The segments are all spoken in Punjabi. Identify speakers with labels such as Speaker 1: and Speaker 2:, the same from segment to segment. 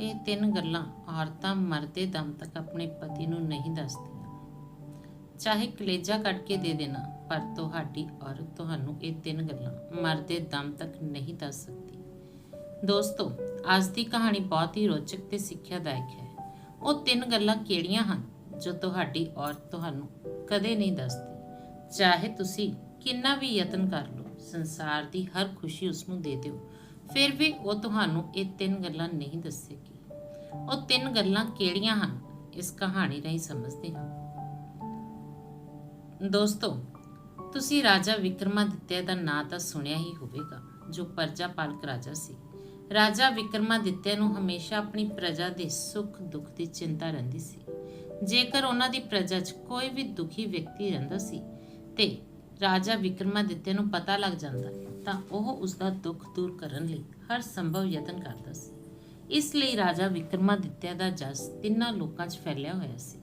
Speaker 1: ਇਹ ਤਿੰਨ ਗੱਲਾਂ ਔਰਤਾਂ ਮਰਦੇ ਦਮ ਤੱਕ ਆਪਣੇ ਪਤੀ ਨੂੰ ਨਹੀਂ ਦੱਸਦੀਆਂ। ਚਾਹੇ ਕਲੇਜਾ ਕੱਟ ਕੇ ਦੇ ਦੇਣਾ, ਪਰ ਤੁਹਾਡੀ ਔਰਤ ਤੁਹਾਨੂੰ ਇਹ ਤਿੰਨ ਗੱਲਾਂ ਮਰਦੇ ਦਮ ਤੱਕ ਨਹੀਂ ਦੱਸ ਸਕਦੀ। ਦੋਸਤੋ, ਅੱਜ ਦੀ ਕਹਾਣੀ ਬਹੁਤ ਹੀ ਰੋਚਕ ਤੇ ਸਿੱਖਿਆਦਾਇਕ ਹੈ। ਉਹ ਤਿੰਨ ਗੱਲਾਂ ਕਿਹੜੀਆਂ ਹਨ ਜੋ ਤੁਹਾਡੀ ਔਰਤ ਤੁਹਾਨੂੰ ਕਦੇ ਨਹੀਂ ਦੱਸਦੀ? ਚਾਹੇ ਤੁਸੀਂ ਕਿੰਨਾ ਵੀ ਯਤਨ ਕਰ ਲਓ, ਸੰਸਾਰ ਦੀ ਹਰ ਖੁਸ਼ੀ ਉਸ ਨੂੰ ਦੇ ਦਿਓ। ਫਿਰ ਵੀ ਉਹ ਤੁਹਾਨੂੰ ਇਹ ਤਿੰਨ ਗੱਲਾਂ ਨਹੀਂ ਦੱਸੇਗੀ। ਉਹ ਤਿੰਨ ਗੱਲਾਂ ਕਿਹੜੀਆਂ ਹਨ, ਇਸ ਕਹਾਣੀ ਰਾਹੀਂ ਸਮਝਦੇ ਹਾਂ। ਦੋਸਤੋ, ਤੁਸੀਂ ਰਾਜਾ ਵਿਕਰਮਾਦਿੱਤਿਆ ਦਾ ਨਾਂ ਤਾਂ ਸੁਣਿਆ ਹੀ ਹੋਵੇਗਾ, ਜੋ ਪਰਜਾ ਪਾਲਕ ਰਾਜਾ ਸੀ। ਰਾਜਾ ਵਿਕਰਮਾਦਿੱਤਿਆ ਨੂੰ ਹਮੇਸ਼ਾ ਆਪਣੀ ਪ੍ਰਜਾ ਦੇ ਸੁੱਖ, ਦੁੱਖ ਦੀ ਚਿੰਤਾ ਰਹਿੰਦੀ ਸੀ। ਜੇਕਰ ਉਹਨਾਂ ਦੀ ਪ੍ਰਜਾ 'ਚ ਕੋਈ ਵੀ ਦੁਖੀ ਵਿਅਕਤੀ ਰਹਿੰਦਾ ਸੀ, ਤੇ ਰਾਜਾ ਵਿਕਰਮਾਦਿੱਤਿਆ ਨੂੰ ਪਤਾ ਲੱਗ ਜਾਂਦਾ ਤਾਂ ਉਹ ਉਸ ਦਾ ਦੁੱਖ ਦੂਰ ਕਰਨ ਲਈ ਹਰ ਸੰਭਵ ਯਤਨ ਕਰਦਾ ਸੀ। ਇਸ ਲਈ ਰਾਜਾ ਵਿਕਰਮਾਦਿੱਤਿਆ ਦਾ ਜਸ ਤਿੰਨਾਂ ਲੋਕਾਂ 'ਚ ਫੈਲਿਆ ਹੋਇਆ ਸੀ।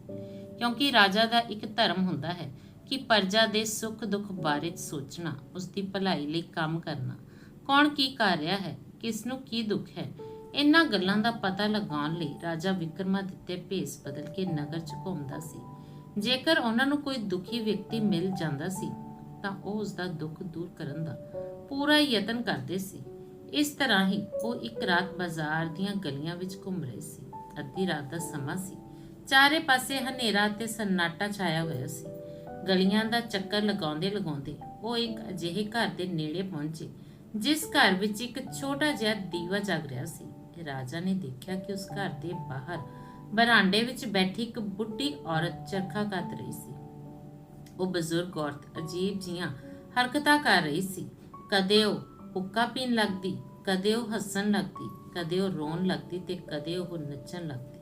Speaker 1: ਕਿਉਂਕਿ ਰਾਜਾ ਦਾ ਇੱਕ ਧਰਮ ਹੁੰਦਾ ਹੈ ਕਿ ਪ੍ਰਜਾ ਦੇ ਸੁੱਖ ਦੁੱਖ ਬਾਰੇ ਸੋਚਣਾ ਉਸ ਦੀ ਭਲਾਈ ਲਈ ਕੰਮ ਕਰਨਾ। ਕੌਣ ਕੀ ਕਰ ਰਿਹਾ ਹੈ ਕਿਸ ਨੂੰ ਕੀ ਦੁੱਖ ਹੈ ਇਹਨਾਂ ਗੱਲਾਂ ਦਾ ਪਤਾ ਲਗਾਉਣ ਲਈ ਰਾਜਾ ਵਿਕਰਮਾਦਿੱਤਿਆ ਭੇਸ ਬਦਲ ਕੇ ਨਗਰ 'ਚ ਘੁੰਮਦਾ ਸੀ। ਜੇਕਰ ਉਹਨਾਂ ਨੂੰ ਕੋਈ ਦੁਖੀ ਵਿਅਕਤੀ ਮਿਲ ਜਾਂਦਾ ਸੀ, ਤਾਂ ਉਹ ਉਸ ਦਾ ਦੁੱਖ ਦੂਰ ਕਰਨ ਦਾ ਪੂਰਾ ਯਤਨ ਕਰਦੇ ਸੀ। ਇਸ ਤਰ੍ਹਾਂ ਹੀ ਉਹ ਇੱਕ ਰਾਤ ਬਾਜ਼ਾਰ ਦੀਆਂ ਗਲੀਆਂ ਵਿੱਚ ਘੁੰਮ ਰਹੇ ਸੀ। ਅੱਧੀ ਰਾਤ ਦਾ ਸਮਾਂ ਸੀ। ਚਾਰੇ ਪਾਸੇ ਹਨੇਰਾ ਤੇ ਸੰਨਾਟਾ ਛਾਇਆ ਹੋਇਆ ਸੀ। ਗਲੀਆਂ ਦਾ ਚੱਕਰ ਲਗਾਉਂਦੇ ਲਗਾਉਂਦੇ ਉਹ ਇੱਕ ਅਜਿਹੇ ਘਰ ਦੇ ਨੇੜੇ ਪਹੁੰਚੇ, ਜਿਸ ਘਰ ਵਿੱਚ ਇੱਕ ਛੋਟਾ ਜਿਹਾ ਦੀਵਾ ਜਗ ਰਿਹਾ ਸੀ। ਰਾਜਾ ਨੇ ਦੇਖਿਆ ਕਿ ਉਸ ਘਰ ਦੇ ਬਾਹਰ ਬਰਾਂਡੇ ਵਿੱਚ ਬੈਠੀ ਇੱਕ ਬੁੱਢੀ ਔਰਤ ਚਰਖਾ ਕੱਤ ਰਹੀ ਸੀ। ਉਹ ਬਜ਼ੁਰਗ ਔਰਤ ਅਜੀਬ ਜੀਆਂ ਹਰਕਤਾਂ ਕਰ ਰਹੀ ਸੀ। ਕਦੇ ਉਹ ਹੁੱਕਾ ਪੀਣ ਲੱਗਦੀ, ਕਦੇ ਉਹ ਹੱਸਣ ਲੱਗਦੀ, ਕਦੇ ਉਹ ਰੋਣ ਲੱਗਦੀ ਤੇ ਕਦੇ ਉਹ ਨੱਚਣ ਲੱਗਦੀ।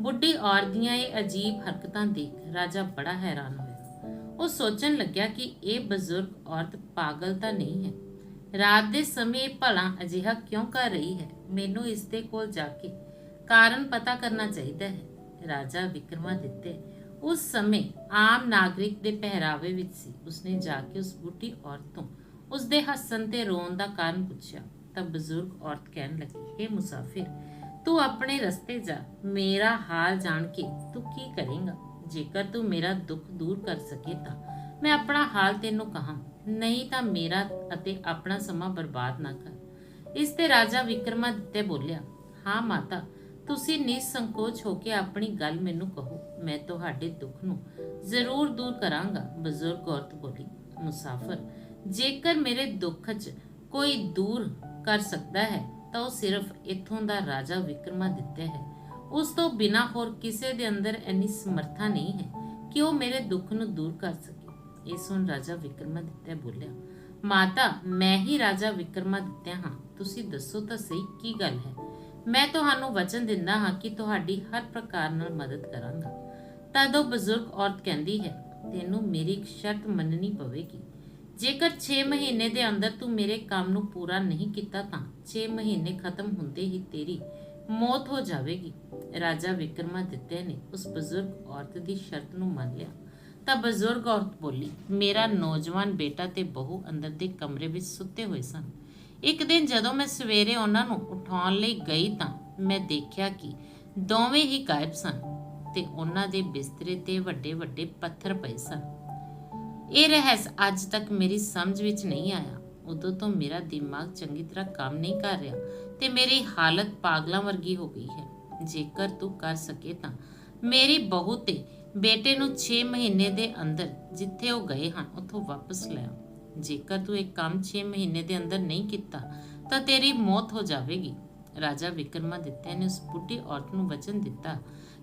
Speaker 1: ਬੁੱਢੀ ਔਰਤ ਦੀਆਂ ਇਹ ਅਜੀਬ ਹਰਕਤਾਂ ਦੇਖ ਰਾਜਾ ਬੜਾ ਹੈਰਾਨ ਹੋਇਆ। ਉਹ ਸੋਚਣ ਲੱਗਿਆ ਕਿ ਇਹ ਬਜ਼ੁਰਗ ਔਰਤ ਪਾਗਲ ਤਾਂ ਨਹੀਂ ਹੈ। ਰਾਤ ਦੇ ਸਮੇਂ ਭਲਾ ਅਜਿਹਾ ਕਿਉਂ ਕਰ ਰਹੀ ਹੈ? ਮੈਨੂੰ ਇਸ ਦੇ ਕੋਲ ਜਾ ਕੇ ਕਾਰਨ ਪਤਾ ਕਰਨਾ ਚਾਹੀਦਾ ਹੈ, ਰਾਜਾ ਵਿਕਰਮਾਦਿੱਤੇ। ਉਸ ਸਮੇਂ ਆਮ ਨਾਗਰਿਕ ਦੇ ਪਹਿਰਾਵੇ ਵਿੱਚ ਸੀ। ਉਸਨੇ ਜਾ ਕੇ ਉਸ ਬੁੱਢੀ ਔਰਤ ਤੋਂ ਉਸ ਦੇ ਹੱਸਣ ਤੇ ਰੋਣ ਦਾ ਕਾਰਨ ਪੁੱਛਿਆ, ਤਾਂ ਬਜ਼ੁਰਗ ਔਰਤ ਕਹਿਣ ਲੱਗੀ ਇਹ ਮੁਸਾਫਿਰ, ਤੂੰ ਆਪਣੇ ਰਸਤੇ ਜਾ, ਮੇਰਾ ਹਾਲ ਜਾਣ ਕੇ ਤੂੰ ਕੀ ਕਰੇਂਗਾ? ਜੇਕਰ ਤੂੰ ਮੇਰਾ ਦੁੱਖ ਦੂਰ ਕਰ ਸਕੇ ਤਾਂ ਮੈਂ ਆਪਣਾ ਹਾਲ ਤੈਨੂੰ ਕਹਾਂ, ਨਹੀਂ ਤਾਂ ਮੇਰਾ ਅਤੇ ਆਪਣਾ ਸਮਾਂ ਬਰਬਾਦ ਨਾ ਕਰ। ਇਸ ਤੇ ਰਾਜਾ ਵਿਕਰਮਾਦਿੱਤੇ ਬੋਲਿਆ, ਹਾਂ ਮਾਤਾ, ਤੁਸੀਂ ਨਿਸੰਕੋਚ ਹੋ ਕੇ ਆਪਣੀ ਗੱਲ ਮੈਨੂੰ ਕਹੋ, ਮੈਂ ਤੁਹਾਡੇ ਦੁੱਖ ਨੂੰ ਜ਼ਰੂਰ ਦੂਰ ਕਰਾਂਗਾ, ਬਜ਼ੁਰਗ ਔਰਤ ਬੋਲੀ, ਮੁਸਾਫਰ ਜੇਕਰ ਮੇਰੇ ਦੁੱਖ 'ਚ ਕੋਈ ਦੂਰ ਕਰ ਸਕਦਾ ਹੈ, ਤਾਂ ਉਹ ਸਿਰਫ ਇੱਥੋਂ ਦਾ ਰਾਜਾ ਵਿਕਰਮਾਦਿੱਤੇ ਹੈ। ਉਸ ਤੋਂ ਬਿਨਾ ਹੋਰ ਕਿਸੇ ਦੇ ਅੰਦਰ ਇੰਨੀ ਸਮਰੱਥਾ ਨਹੀਂ ਹੈ ਕਿ ਉਹ ਮੇਰੇ ਦੁੱਖ ਨੂੰ ਦੂਰ ਕਰ ਸਕੇ। ਇਹ ਸੁਣ ਰਾਜਾ ਵਿਕਰਮਾਦਿੱਤੇ ਬੋਲਿਆ, ਮਾਤਾ, ਮੈਂ ਹੀ ਰਾਜਾ ਵਿਕਰਮਾਦਿੱਤੇ ਹਾਂ। ਤੁਸੀਂ ਦੱਸੋ ਤਾਂ ਸਹੀ ਕੀ ਗੱਲ ਹੈ? ਮੈਂ ਤੁਹਾਨੂੰ ਵਚਨ ਦਿੰਦਾ ਹਾਂ ਕਿ ਤੁਹਾਡੀ ਹਰ ਪ੍ਰਕਾਰ ਨਾਲ ਮਦਦ ਕਰਾਂਗਾ। ਤਦ ਉਹ ਬਜ਼ੁਰਗ ਔਰਤ ਕਹਿੰਦੀ ਹੈ, ਤੈਨੂੰ ਮੇਰੀ ਇੱਕ ਸ਼ਰਤ ਮੰਨਣੀ ਪਵੇਗੀ। ਜੇਕਰ 6 ਮਹੀਨੇ ਦੇ ਅੰਦਰ ਤੂੰ ਮੇਰੇ ਕੰਮ ਨੂੰ ਪੂਰਾ ਨਹੀਂ ਕੀਤਾ ਤਾਂ 6 ਮਹੀਨੇ ਖਤਮ ਹੁੰਦੇ ਹੀ ਤੇਰੀ ਮੌਤ ਹੋ ਜਾਵੇਗੀ। ਰਾਜਾ ਵਿਕਰਮਾਦਿੱਤੇ ਨੇ ਉਸ ਬਜ਼ੁਰਗ ਔਰਤ ਦੀ ਸ਼ਰਤ ਨੂੰ ਮੰਨ ਲਿਆ। ਤਾਂ ਬਜ਼ੁਰਗ ਔਰਤ ਬੋਲੀ, ਮੇਰਾ ਨੌਜਵਾਨ ਬੇਟਾ ਤੇ ਬਹੂ ਅੰਦਰ ਦੇ ਕਮਰੇ ਵਿੱਚ ਸੁੱਤੇ ਹੋਏ ਸਨ। ਇੱਕ ਦਿਨ ਜਦੋਂ ਮੈਂ ਸਵੇਰੇ ਉਹਨਾਂ ਨੂੰ ਉਠਾਉਣ ਲਈ ਗਈ ਤਾਂ ਮੈਂ ਦੇਖਿਆ ਕਿ ਦੋਵੇਂ ਹੀ ਗਾਇਬ ਸਨ ਤੇ ਉਹਨਾਂ ਦੇ ਬਿਸਤਰੇ ਤੇ ਵੱਡੇ ਵੱਡੇ ਪੱਥਰ ਪਏ ਸਨ। ਇਹ ਰਹੱਸ ਅੱਜ ਤੱਕ ਮੇਰੀ ਸਮਝ ਵਿੱਚ ਨਹੀਂ ਆਇਆ। ਉਦੋਂ ਤੋਂ ਮੇਰਾ ਦਿਮਾਗ ਚੰਗੀ ਤਰ੍ਹਾਂ ਕੰਮ ਨਹੀਂ ਕਰ ਰਿਹਾ ਤੇ ਮੇਰੀ ਹਾਲਤ ਪਾਗਲਾਂ ਵਰਗੀ ਹੋ ਗਈ ਹੈ। ਜੇਕਰ ਤੂੰ ਕਰ ਸਕੇ ਤਾਂ। ਮੇਰੀ ਬਹੂ ਤੇ ਬੇਟੇ ਨੂੰ 6 ਮਹੀਨੇ ਦੇ ਅੰਦਰ ਜਿੱਥੇ ਉਹ ਗਏ ਹਨ, ਉੱਥੋਂ ਵਾਪਸ ਲੈ ਆ। ਜੇਕਰ ਤੂੰ ਇਹ ਕੰਮ 6 ਮਹੀਨੇ ਦੇ ਅੰਦਰ ਨਹੀਂ ਕੀਤਾ, ਤਾਂ ਤੇਰੀ ਮੌਤ ਹੋ ਜਾਵੇਗੀ। ਰਾਜਾ ਵਿਕਰਮਾਦਿੱਤੇ ਨੇ ਉਸ ਬੁੱਢੀ ਔਰਤ ਨੂੰ ਵਚਨ ਦਿੱਤਾ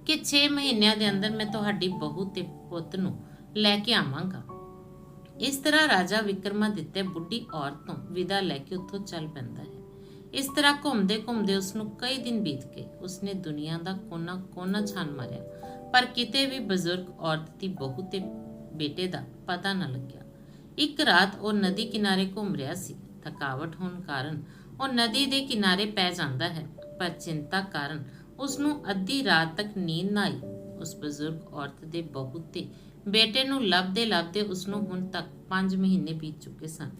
Speaker 1: ਕਿ 6 ਮਹੀਨਿਆਂ ਦੇ ਅੰਦਰ ਮੈਂ ਤੁਹਾਡੀ ਬਹੂ ਤੇ ਪੁੱਤ ਨੂੰ ਲੈ ਕੇ ਆਵਾਂਗਾ। ਇਸ ਤਰ੍ਹਾਂ ਰਾਜਾ ਵਿਕਰਮਾਦਿੱਤੇ ਬੁੱਢੀ ਔਰਤ ਤੋਂ ਵਿਦਾ ਲੈ ਕੇ ਉੱਥੋਂ ਚੱਲ ਪੈਂਦਾ ਹੈ। ਇਸ ਤਰ੍ਹਾਂ ਘੁੰਮਦੇ ਘੁੰਮਦੇ ਉਸ ਨੂੰ ਕਈ ਦਿਨ ਬੀਤ ਗਏ। ਉਸਨੇ ਦੁਨੀਆ ਦਾ ਕੋਨਾ ਕੋਨਾ ਛਾਨ ਮਾਰਿਆ। ਪਰ ਕਿਤੇ ਵੀ ਬਜ਼ੁਰਗ ਔਰਤ ਦੀ ਬਹੂ ਤੇ ਬੇਟੇ ਦਾ ਪਤਾ ਨਾ ਲੱਗਿਆ। ਇੱਕ ਰਾਤ ਉਹ ਨਦੀ ਕਿਨਾਰੇ ਘੁੰਮ ਰਿਹਾ ਸੀ। ਥਕਾਵਟ ਹੋਣ ਕਾਰਨ ਉਹ ਨਦੀ ਦੇ ਕਿਨਾਰੇ ਪੈ ਜਾਂਦਾ ਹੈ। ਪਰ ਚਿੰਤਾ ਕਾਰਨ ਉਸ ਨੂੰ ਅੱਧੀ ਰਾਤ ਤੱਕ ਨੀਂਦ ਨਾ ਆਈ। ਉਸ ਬਜ਼ੁਰਗ ਔਰਤ ਦੇ ਬਹੂ ਤੇ ਬੇਟੇ ਨੂੰ ਲੱਭਦੇ ਲੱਭਦੇ ਉਸ ਨੂੰ ਹੁਣ ਤੱਕ 5 ਮਹੀਨੇ ਬੀਤ ਚੁੱਕੇ ਸਨ।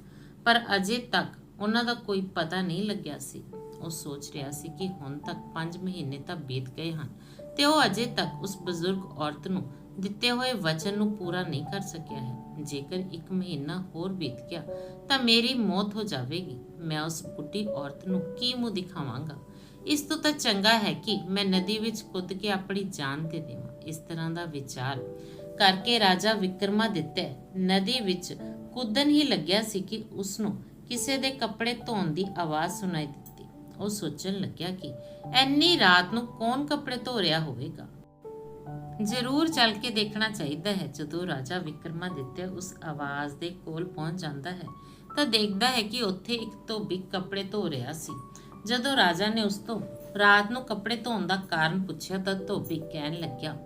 Speaker 1: ਪਰ ਅਜੇ ਤੱਕ ਉਹਨਾਂ ਦਾ ਕੋਈ ਪਤਾ ਨਹੀਂ ਲੱਗਿਆ ਸੀ। ਉਹ ਸੋਚ ਰਿਹਾ ਸੀ ਕਿ ਹੁਣ ਤੱਕ 5 ਮਹੀਨੇ ਤਾਂ ਬੀਤ ਗਏ ਹਨ ਤੇ ਉਹ ਅਜੇ ਤੱਕ ਉਸ ਬਜ਼ੁਰਗ ਔਰਤ ਨੂੰ ਦਿੱਤੇ ਹੋਏ ਵਚਨ ਨੂੰ ਪੂਰਾ ਨਹੀਂ ਕਰ ਸਕਿਆ ਹੈ। ਜੇਕਰ ਇੱਕ ਮਹੀਨਾ ਹੋਰ ਬੀਤ ਗਿਆ ਤਾਂ ਮੇਰੀ ਮੌਤ ਹੋ ਜਾਵੇਗੀ। ਮੈਂ ਉਸ ਬੁੱਢੀ ਔਰਤ ਨੂੰ ਕੀ ਮੂੰਹ ਦਿਖਾਵਾਂਗਾ? ਇਸ ਤੋਂ ਤਾਂ ਚੰਗਾ ਹੈ ਕਿ ਮੈਂ ਨਦੀ ਵਿੱਚ ਕੁੱਦ ਕੇ ਆਪਣੀ ਜਾਨ ਦੇ ਦੇਵਾਂ। ਇਸ ਤਰ੍ਹਾਂ ਦਾ ਵਿਚਾਰ ਕਰਕੇ ਰਾਜਾ ਵਿਕਰਮਾਦਿੱਤਯ ਨਦੀ ਵਿੱਚ ਕੁੱਦਣ ਹੀ ਲੱਗਿਆ ਸੀ ਕਿ ਉਸ ਨੂੰ ਕਿਸੇ ਦੇ ਕੱਪੜੇ ਧੋਣ ਦੀ ਆਵਾਜ਼ ਸੁਣਾਈ ਦਿੱਤੀ। ਉਹ ਸੋਚਣ ਲੱਗਿਆ ਕਿ ਐਨੀ ਰਾਤ ਨੂੰ ਕੌਣ ਕੱਪੜੇ ਧੋ ਰਿਹਾ ਹੋਵੇਗਾ? ਜ਼ਰੂਰ ਚੱਲ ਕੇ ਦੇਖਣਾ ਚਾਹੀਦਾ ਹੈ। ਜਦੋਂ ਰਾਜਾ ਵਿਕਰਮਾਦਿੱਤਯ ਉਸ ਆਵਾਜ਼ ਦੇ ਕੋਲ ਪਹੁੰਚ ਜਾਂਦਾ ਹੈ, ਤਾਂ ਦੇਖਦਾ ਹੈ ਕਿ ਉੱਥੇ ਇੱਕ ਧੋਬੀ ਕੱਪੜੇ ਧੋ ਰਿਹਾ ਸੀ। ਜਦੋਂ ਰਾਜਾ ਨੇ ਉਸ ਤੋਂ ਰਾਤ ਨੂੰ ਕੱਪੜੇ ਧੋਣ ਦਾ ਕਾਰਨ ਪੁੱਛਿਆ, ਤਾਂ ਧੋਬੀ ਕਹਿਣ ਲੱਗਿਆ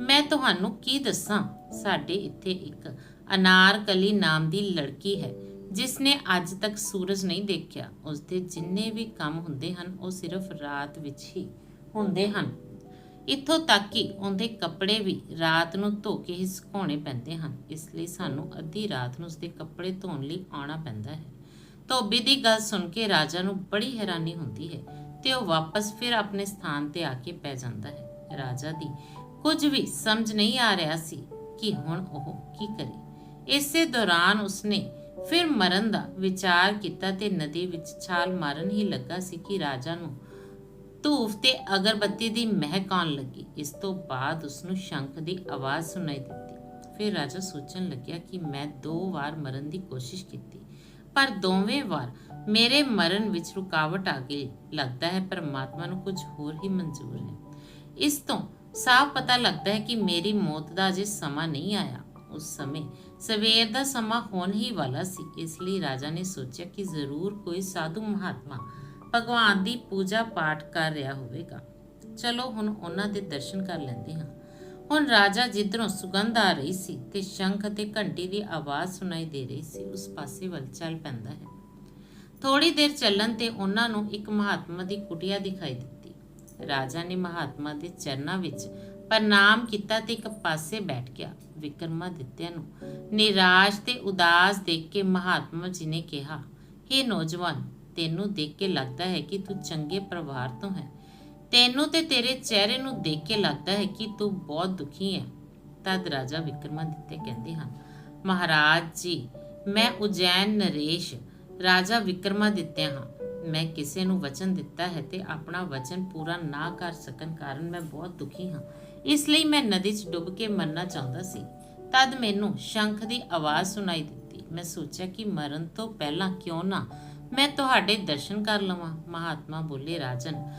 Speaker 1: ਮੈਂ ਤੁਹਾਨੂੰ ਕੀ ਦੱਸਾਂ? ਸਾਡੇ ਇੱਥੇ ਇੱਕ ਅਨਾਰਕਲੀ ਨਾਮ ਦੀ ਲੜਕੀ ਹੈ ਜਿਸ ਨੇ ਅੱਜ ਤੱਕ ਸੂਰਜ ਨਹੀਂ ਦੇਖਿਆ। ਉਸ ਦੇ ਜਿੰਨੇ ਵੀ ਕੰਮ ਹੁੰਦੇ ਹਨ, ਉਹ ਸਿਰਫ ਰਾਤ ਵਿੱਚ ਹੀ ਹੁੰਦੇ ਹਨ। ਇੱਥੋਂ ਤੱਕ ਕਿ ਉਹਦੇ ਕੱਪੜੇ ਵੀ ਰਾਤ ਨੂੰ ਧੋ ਕੇ ਹੀ ਸੁਕਾਉਣੇ ਪੈਂਦੇ ਹਨ। ਇਸ ਲਈ ਸਾਨੂੰ ਅੱਧੀ ਰਾਤ ਨੂੰ ਉਸਦੇ ਕੱਪੜੇ ਧੋਣ ਲਈ ਆਉਣਾ ਪੈਂਦਾ ਹੈ। ਧੋਬੀ ਦੀ ਗੱਲ ਸੁਣ ਕੇ ਰਾਜਾ ਨੂੰ ਬੜੀ ਹੈਰਾਨੀ ਹੁੰਦੀ ਹੈ ਤੇ ਉਹ ਵਾਪਸ ਫਿਰ ਆਪਣੇ ਸਥਾਨ ਤੇ ਆ ਕੇ ਪੈ ਜਾਂਦਾ ਹੈ। ਰਾਜਾ ਦੀ ਕੁਝ ਵੀ ਸਮਝ ਨਹੀਂ ਆ ਰਿਹਾ ਸੀ ਕਿ ਹੁਣ ਉਹ ਕੀ ਕਰੇ। ਇਸੇ ਦੌਰਾਨ ਉਸਨੇ ਫਿਰ ਮਰਨ ਦਾ ਵਿਚਾਰ ਕੀਤਾ ਤੇ ਨਦੀ ਵਿੱਚ ਛਾਲ ਮਾਰਨ ਹੀ ਲੱਗਾ ਸੀ ਕਿ ਰਾਜਾ ਨੂੰ ਧੂਫ ਤੇ ਅਗਰਬੱਤੀ ਦੀ ਮਹਿਕ ਆਉਣ ਲੱਗੀ। ਇਸ ਤੋਂ ਬਾਅਦ ਉਸ ਨੂੰ ਸ਼ੰਖ ਦੀ ਆਵਾਜ਼ ਸੁਣਾਈ ਦਿੱਤੀ। ਫਿਰ ਰਾਜਾ ਸੋਚਣ ਲੱਗਿਆ ਕਿ ਮੈਂ ਦੋ ਵਾਰ ਮਰਨ ਦੀ ਕੋਸ਼ਿਸ਼ ਕੀਤੀ, ਪਰ ਦੋਵੇਂ ਵਾਰ ਮੇਰੇ ਮਰਨ ਵਿੱਚ ਰੁਕਾਵਟ ਆ ਗਈ। ਲੱਗਦਾ ਹੈ ਪਰਮਾਤਮਾ ਨੂੰ ਕੁਝ ਹੋਰ ਹੀ ਮਨਜ਼ੂਰ ਹੈ। ਇਸ ਤੋਂ ਸਾਫ਼ ਪਤਾ ਲੱਗਦਾ ਹੈ ਕਿ ਮੇਰੀ ਮੌਤ ਦਾ ਅਜੇ ਸਮਾਂ ਨਹੀਂ ਆਇਆ। ਉਸ ਸਮੇਂ ਸਵੇਰ ਦਾ ਸਮਾਂ ਹੋਣ ਹੀ ਵਾਲਾ ਸੀ। ਇਸ ਲਈ ਰਾਜਾ ਨੇ ਸੋਚਿਆ ਕਿ ਜ਼ਰੂਰ ਕੋਈ ਸਾਧੂ ਮਹਾਤਮਾ ਭਗਵਾਨ ਦੀ ਪੂਜਾ ਪਾਠ ਕਰ ਰਿਹਾ ਹੋਵੇਗਾ। ਚਲੋ ਹੁਣ ਉਹਨਾਂ ਦੇ ਦਰਸ਼ਨ ਕਰ ਲੈਂਦੇ ਹਾਂ। ਹੁਣ ਰਾਜਾ ਜਿੱਧਰੋਂ ਸੁਗੰਧ ਆ ਰਹੀ ਸੀ ਤੇ ਸ਼ੰਖ ਅਤੇ ਘੰਟੀ ਦੀ ਆਵਾਜ਼ ਸੁਣਾਈ ਦੇ ਰਹੀ ਸੀ, ਉਸ ਪਾਸੇ ਵੱਲ ਚੱਲ ਪੈਂਦਾ ਹੈ। ਥੋੜੀ ਦੇਰ ਚੱਲਣ ਤੇ ਉਹਨਾਂ ਨੂੰ ਇੱਕ ਮਹਾਤਮਾ ਦੀ ਕੁਟੀਆ ਦਿਖਾਈ ਦਿੱਤੀ। ਰਾਜਾ ਨੇ ਮਹਾਤਮਾ ਦੇ ਚਰਨਾਂ ਵਿੱਚ ਪ੍ਰਣਾਮ ਕੀਤਾ ਤੇ ਇੱਕ ਪਾਸੇ ਬੈਠ ਗਿਆ ਵਿਕਰਮਾਦਿੱਤਿਆ ਨੂੰ। ਨਿਰਾਸ਼ ਤੇ ਉਦਾਸ ਦੇਖ ਕੇ ਮਹਾਤਮਾ ਜੀ ਨੇ ਕਿਹਾ हे ਨੌਜਵਾਨ, ਤੈਨੂੰ ਦੇਖ ਕੇ ਲੱਗਦਾ ਹੈ ਕਿ ਤੂੰ ਚੰਗੇ ਪਰਿਵਾਰ ਤੋਂ ਹੈ। ਤੈਨੂੰ ਤੇ ਤੇਰੇ ਚਿਹਰੇ ਨੂੰ ਦੇਖ ਕੇ ਲੱਗਦਾ ਹੈ ਕਿ ਤੂੰ ਬਹੁਤ ਦੁਖੀ ਹੈ। ਤਦ ਰਾਜਾ ਵਿਕਰਮਾਦਿੱਤਿਆ ਕਹਿੰਦੇ ਹਨ, ਮਹਾਰਾਜ ਜੀ, ਮੈਂ ਉਜੈਨ ਨਰੇਸ਼, ਰਾਜਾ ਵਿਕਰਮਾਦਿੱਤਿਆ ਹਾਂ। ਮੈਂ ਕਿਸੇ ਨੂੰ ਵਚਨ ਦਿੱਤਾ ਹੈ ਤੇ ਆਪਣਾ ਵਚਨ ਪੂਰਾ ਨਾ ਕਰ ਸਕਣ ਕਾਰਨ ਮੈਂ ਬਹੁਤ ਦੁਖੀ ਹਾਂ। ਇਸ ਲਈ ਮੈਂ ਨਦੀ 'ਚ ਡੁੱਬ ਕੇ ਮਰਨਾ ਚਾਹੁੰਦਾ ਸੀ। ਤਦ ਮੈਨੂੰ ਸ਼ੰਖ ਦੀ ਆਵਾਜ਼ ਸੁਣਾਈ ਦਿੱਤੀ। ਮੈਂ ਸੋਚਿਆ ਕਿ ਮਰਨ ਤੋਂ ਪਹਿਲਾਂ ਕਿਉਂ ਨਾ ਮੈਂ ਤੁਹਾਡੇ ਦਰਸ਼ਨ ਕਰ ਲਵਾਂ। ਮਹਾਤਮਾ ਬੋਲੇ, ਰਾਜਨ,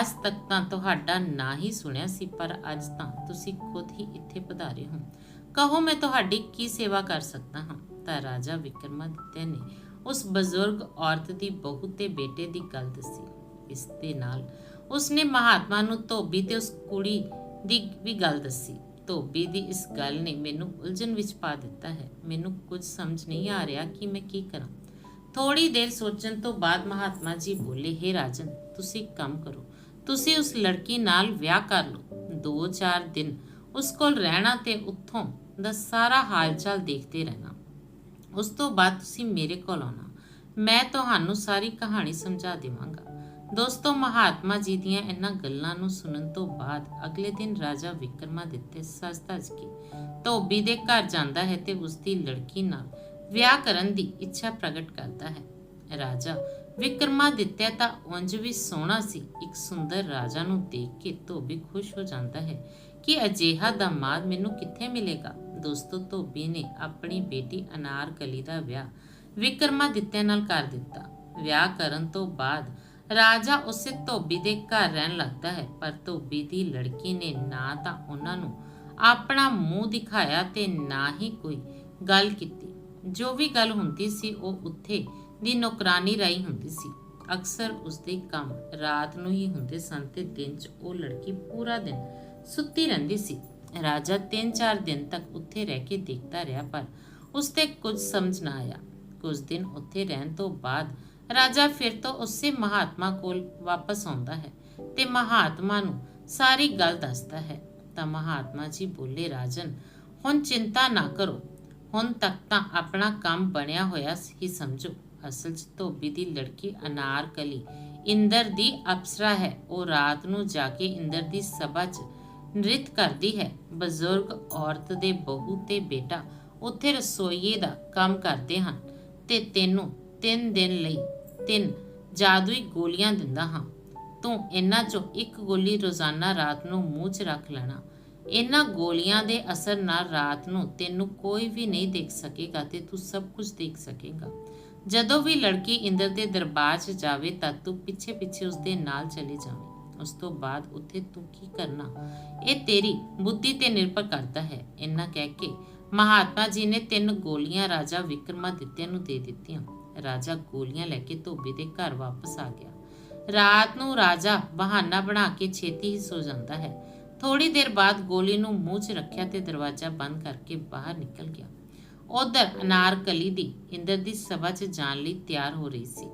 Speaker 1: ਅੱਜ ਤੱਕ ਤਾਂ ਤੁਹਾਡਾ ਨਾਂ ਹੀ ਸੁਣਿਆ ਸੀ, ਪਰ ਅੱਜ ਤਾਂ ਤੁਸੀਂ ਖੁਦ ਹੀ ਇੱਥੇ ਪਧਾਰੇ ਹੋ। ਕਹੋ ਮੈਂ ਤੁਹਾਡੀ ਕੀ ਸੇਵਾ ਕਰ ਸਕਦਾ ਹਾਂ? ਤਾਂ ਰਾਜਾ ਵਿਕਰਮਾਦਿੱਤਿਆ ਨੇ ਉਸ ਬਜ਼ੁਰਗ ਔਰਤ ਦੀ ਬਹੂ ਤੇ ਬੇਟੇ ਦੀ ਗੱਲ ਦੱਸੀ। ਇਸ ਦੇ ਨਾਲ ਉਸਨੇ ਮਹਾਤਮਾ ਨੂੰ ਧੋਬੀ ਤੇ ਉਸ ਕੁੜੀ ਦੀ ਵੀ ਗੱਲ ਦੱਸੀ। ਧੋਬੀ ਦੀ ਇਸ ਗੱਲ ਨੇ ਮੈਨੂੰ ਉਲਝਣ ਵਿੱਚ ਪਾ ਦਿੱਤਾ ਹੈ। ਮੈਨੂੰ ਕੁਝ ਸਮਝ ਨਹੀਂ ਆ ਰਿਹਾ ਕਿ ਮੈਂ ਕੀ ਕਰਾਂ। ਥੋੜੀ ਦੇਰ ਸੋਚਣ ਤੋਂ ਬਾਅਦ ਮਹਾਤਮਾ ਜੀ ਬੋਲੇ हे ਰਾਜਨ, ਤੁਸੀਂ ਕੰਮ ਕਰੋ। ਤੁਸੀਂ ਉਸ ਲੜਕੀ ਨਾਲ ਵਿਆਹ ਕਰ ਲਓ। 2-4 ਦਿਨ ਉਸ ਕੋਲ ਰਹਿਣਾ ਤੇ ਉੱਥੋਂ ਦਾ ਸਾਰਾ ਹਾਲਚਾਲ ਦੇਖਦੇ ਰਹਿਣਾ। ਉਸ ਤੋਂ ਬਾਅਦ ਤੁਸੀਂ ਮੇਰੇ ਕੋਲ ਆਉਣਾ। ਮੈਂ ਤੁਹਾਨੂੰ ਸਾਰੀ ਕਹਾਣੀ ਸਮਝਾ ਦੇਵਾਂਗਾ। ਦੋਸਤੋ, ਮਹਾਤਮਾ ਜੀ ਦੀਆਂ ਇਹਨਾਂ ਗੱਲਾਂ ਨੂੰ ਸੁਣਨ ਤੋਂ ਬਾਅਦ ਅਗਲੇ ਦਿਨ ਰਾਜਾ ਵਿਕਰਮਾਦਿੱਤਯ ਸਜ-ਧਜ ਕੇ ਧੋਬੀ ਦੇ ਘਰ ਜਾਂਦਾ ਹੈ ਤੇ ਉਸ ਦੀ ਲੜਕੀ ਨਾਲ ਵਿਆਹ ਕਰਨ ਦੀ ਇੱਛਾ ਪ੍ਰਗਟ ਕਰਦਾ ਹੈ। ਰਾਜਾ ਵਿਕਰਮਾਦਿੱਤਯ ਤਾਂ ਉਂਝ ਵੀ ਸੋਹਣਾ ਸੀ। ਇੱਕ ਸੁੰਦਰ ਰਾਜਾ ਨੂੰ ਦੇਖ ਕੇ ਧੋਬੀ ਖੁਸ਼ ਹੋ ਜਾਂਦਾ ਹੈ ਕਿ ਅਜਿਹਾ ਦਾਮਾਦ ਮੈਨੂੰ ਕਿੱਥੇ ਮਿਲੇਗਾ? ਦੋਸਤੋ ਧੋਬੀ ਨੇ ਆਪਣੀ ਬੇਟੀ ਅਨਾਰਕਲੀ ਦਾ ਵਿਆਹ ਵਿਕਰਮਾਦਿੱਤਯ ਨਾਲ ਕਰ ਦਿੱਤਾ। ਵਿਆਹ ਕਰਨ ਤੋਂ ਬਾਅਦ ਰਾਜਾ ਉਸੇ ਧੋਬੀ ਦੇ ਘਰ ਰਹਿਣ ਲੱਗਦਾ ਹੈ, ਪਰ ਧੋਬੀ ਦੀ ਲੜਕੀ ਨੇ ਨਾ ਤਾਂ ਉਹਨਾਂ ਨੂੰ ਆਪਣਾ ਮੂੰਹ ਦਿਖਾਇਆ ਤੇ ਨਾ ਹੀ ਕੋਈ ਗੱਲ ਕੀਤੀ। ਜੋ ਵੀ ਗੱਲ ਹੁੰਦੀ ਸੀ, ਉਹ ਉੱਥੇ ਦੀ ਨੌਕਰਾਨੀ ਰਾਈ ਹੁੰਦੀ ਸੀ। ਅਕਸਰ ਉਸਦੇ ਕੰਮ ਰਾਤ ਨੂੰ ਹੀ ਹੁੰਦੇ ਸਨ ਤੇ ਦਿਨ 'ਚ ਉਹ ਲੜਕੀ ਪੂਰਾ ਦਿਨ ਸੁੱਤੀ ਰਹਿੰਦੀ ਸੀ। ਰਾਜਾ 3-4 ਦਿਨ ਤੱਕ ਉੱਥੇ ਰਹਿ ਕੇ ਦੇਖਦਾ ਰਿਹਾ, ਪਰ ਉਸਤੇ ਕੁਝ ਸਮਝ ਨਾ ਆਇਆ। ਕੁਝ ਦਿਨ ਉੱਥੇ ਰਹਿਣ ਤੋਂ ਬਾਅਦ ਰਾਜਾ ਫਿਰ ਤੋਂ ਉਸੇ ਮਹਾਤਮਾ ਕੋਲ ਵਾਪਸ ਆਉਂਦਾ ਹੈ ਤੇ ਮਹਾਤਮਾ ਨੂੰ ਸਾਰੀ ਗੱਲ ਦੱਸਦਾ ਹੈ। ਤਾਂ ਮਹਾਤਮਾ ਜੀ ਬੋਲੇ, ਰਾਜਨ, ਹੁਣ ਚਿੰਤਾ ਨਾ ਕਰੋ। ਹੁਣ ਤੱਕ ਤਾਂ ਆਪਣਾ ਕੰਮ ਬਣਿਆ ਹੋਇਆ ਹੀ ਸਮਝੋ। ਅਸਲ 'ਚ ਧੋਬੀ ਦੀ ਲੜਕੀ ਅਨਾਰਕਲੀ ਇੰਦਰ ਦੀ ਅਪਸਰਾ ਹੈ। ਉਹ ਰਾਤ ਨੂੰ ਜਾ ਕੇ ਇੰਦਰ ਦੀ ਸਭਾ 'ਚ ਨ੍ਰਿਤ ਕਰਦੀ ਹੈ। ਬਜ਼ੁਰਗ ਔਰਤ ਦੇ ਬਹੂ ਤੇ ਬੇਟਾ ਉੱਥੇ ਰਸੋਈਏ ਦਾ ਕੰਮ ਕਰਦੇ ਹਨ ਤੇ ਤੈਨੂੰ ਤਿੰਨ ਦਿਨ ਲਈ ਤਿੰਨ ਜਾਦੂਈ ਗੋਲੀਆਂ ਦਿੰਦਾ ਹਾਂ। ਤੂੰ ਇਹਨਾਂ ਚੋਂ ਇੱਕ ਗੋਲੀ ਰੋਜ਼ਾਨਾ ਰਾਤ ਨੂੰ ਮੂੰਹ 'ਚ ਰੱਖ ਲੈਣਾ। ਇਹਨਾਂ ਗੋਲੀਆਂ ਦੇ ਅਸਰ ਨਾਲ ਰਾਤ ਨੂੰ ਤੈਨੂੰ ਕੋਈ ਵੀ ਨਹੀਂ ਦੇਖ ਸਕੇਗਾ ਤੇ ਤੂੰ ਸਭ ਕੁਝ ਦੇਖ ਸਕੇਗਾ। ਜਦੋਂ ਵੀ ਲੜਕੀ ਇੰਦਰ ਦੇ ਦਰਬਾਰ 'ਚ ਜਾਵੇ ਤਾਂ ਤੂੰ ਪਿੱਛੇ ਪਿੱਛੇ ਉਸ ਦੇ ਨਾਲ ਚਲੇ ਜਾਵੇਂ। ਉਸ ਤੋਂ ਬਾਅਦ ਉੱਥੇ ਤੂੰ ਕੀ ਕਰਨਾ? ਇਹ ਤੇਰੀ ਬੁੱਧੀ ਤੇ ਨਿਰਭਰ ਕਰਦਾ ਹੈ। ਇੰਨਾ ਕਹਿ ਕੇ ਮਹਾਤਮਾ ਜੀ ਨੇ ਤਿੰਨ ਗੋਲੀਆਂ ਰਾਜਾ ਵਿਕਰਮਾਦਿੱਤਿਆ ਨੂੰ ਦੇ ਦਿੱਤੀਆਂ। ਰਾਜਾ ਗੋਲੀਆਂ ਲੈ ਕੇ ਧੋਬੀ ਦੇ ਘਰ ਵਾਪਸ ਆ ਗਿਆ। ਰਾਤ ਨੂੰ ਰਾਜਾ ਬਹਾਨਾ ਬਣਾ ਕੇ ਛੇਤੀ ਹੀ ਸੋ ਜਾਂਦਾ ਹੈ। ਥੋੜੀ ਦੇਰ ਬਾਅਦ ਗੋਲੀ ਨੂੰ ਮੂੰਹ 'ਚ ਰੱਖਿਆ ਤੇ ਦਰਵਾਜ਼ਾ ਬੰਦ ਕਰਕੇ ਬਾਹਰ ਨਿਕਲ ਗਿਆ। ਉਧਰ ਅਨਾਰਕਲੀ ਦੀ ਇੰਦਰ ਦੀ ਸਭਾ 'ਚ ਜਾਣ ਲਈ ਤਿਆਰ ਹੋ ਰਹੀ ਸੀ।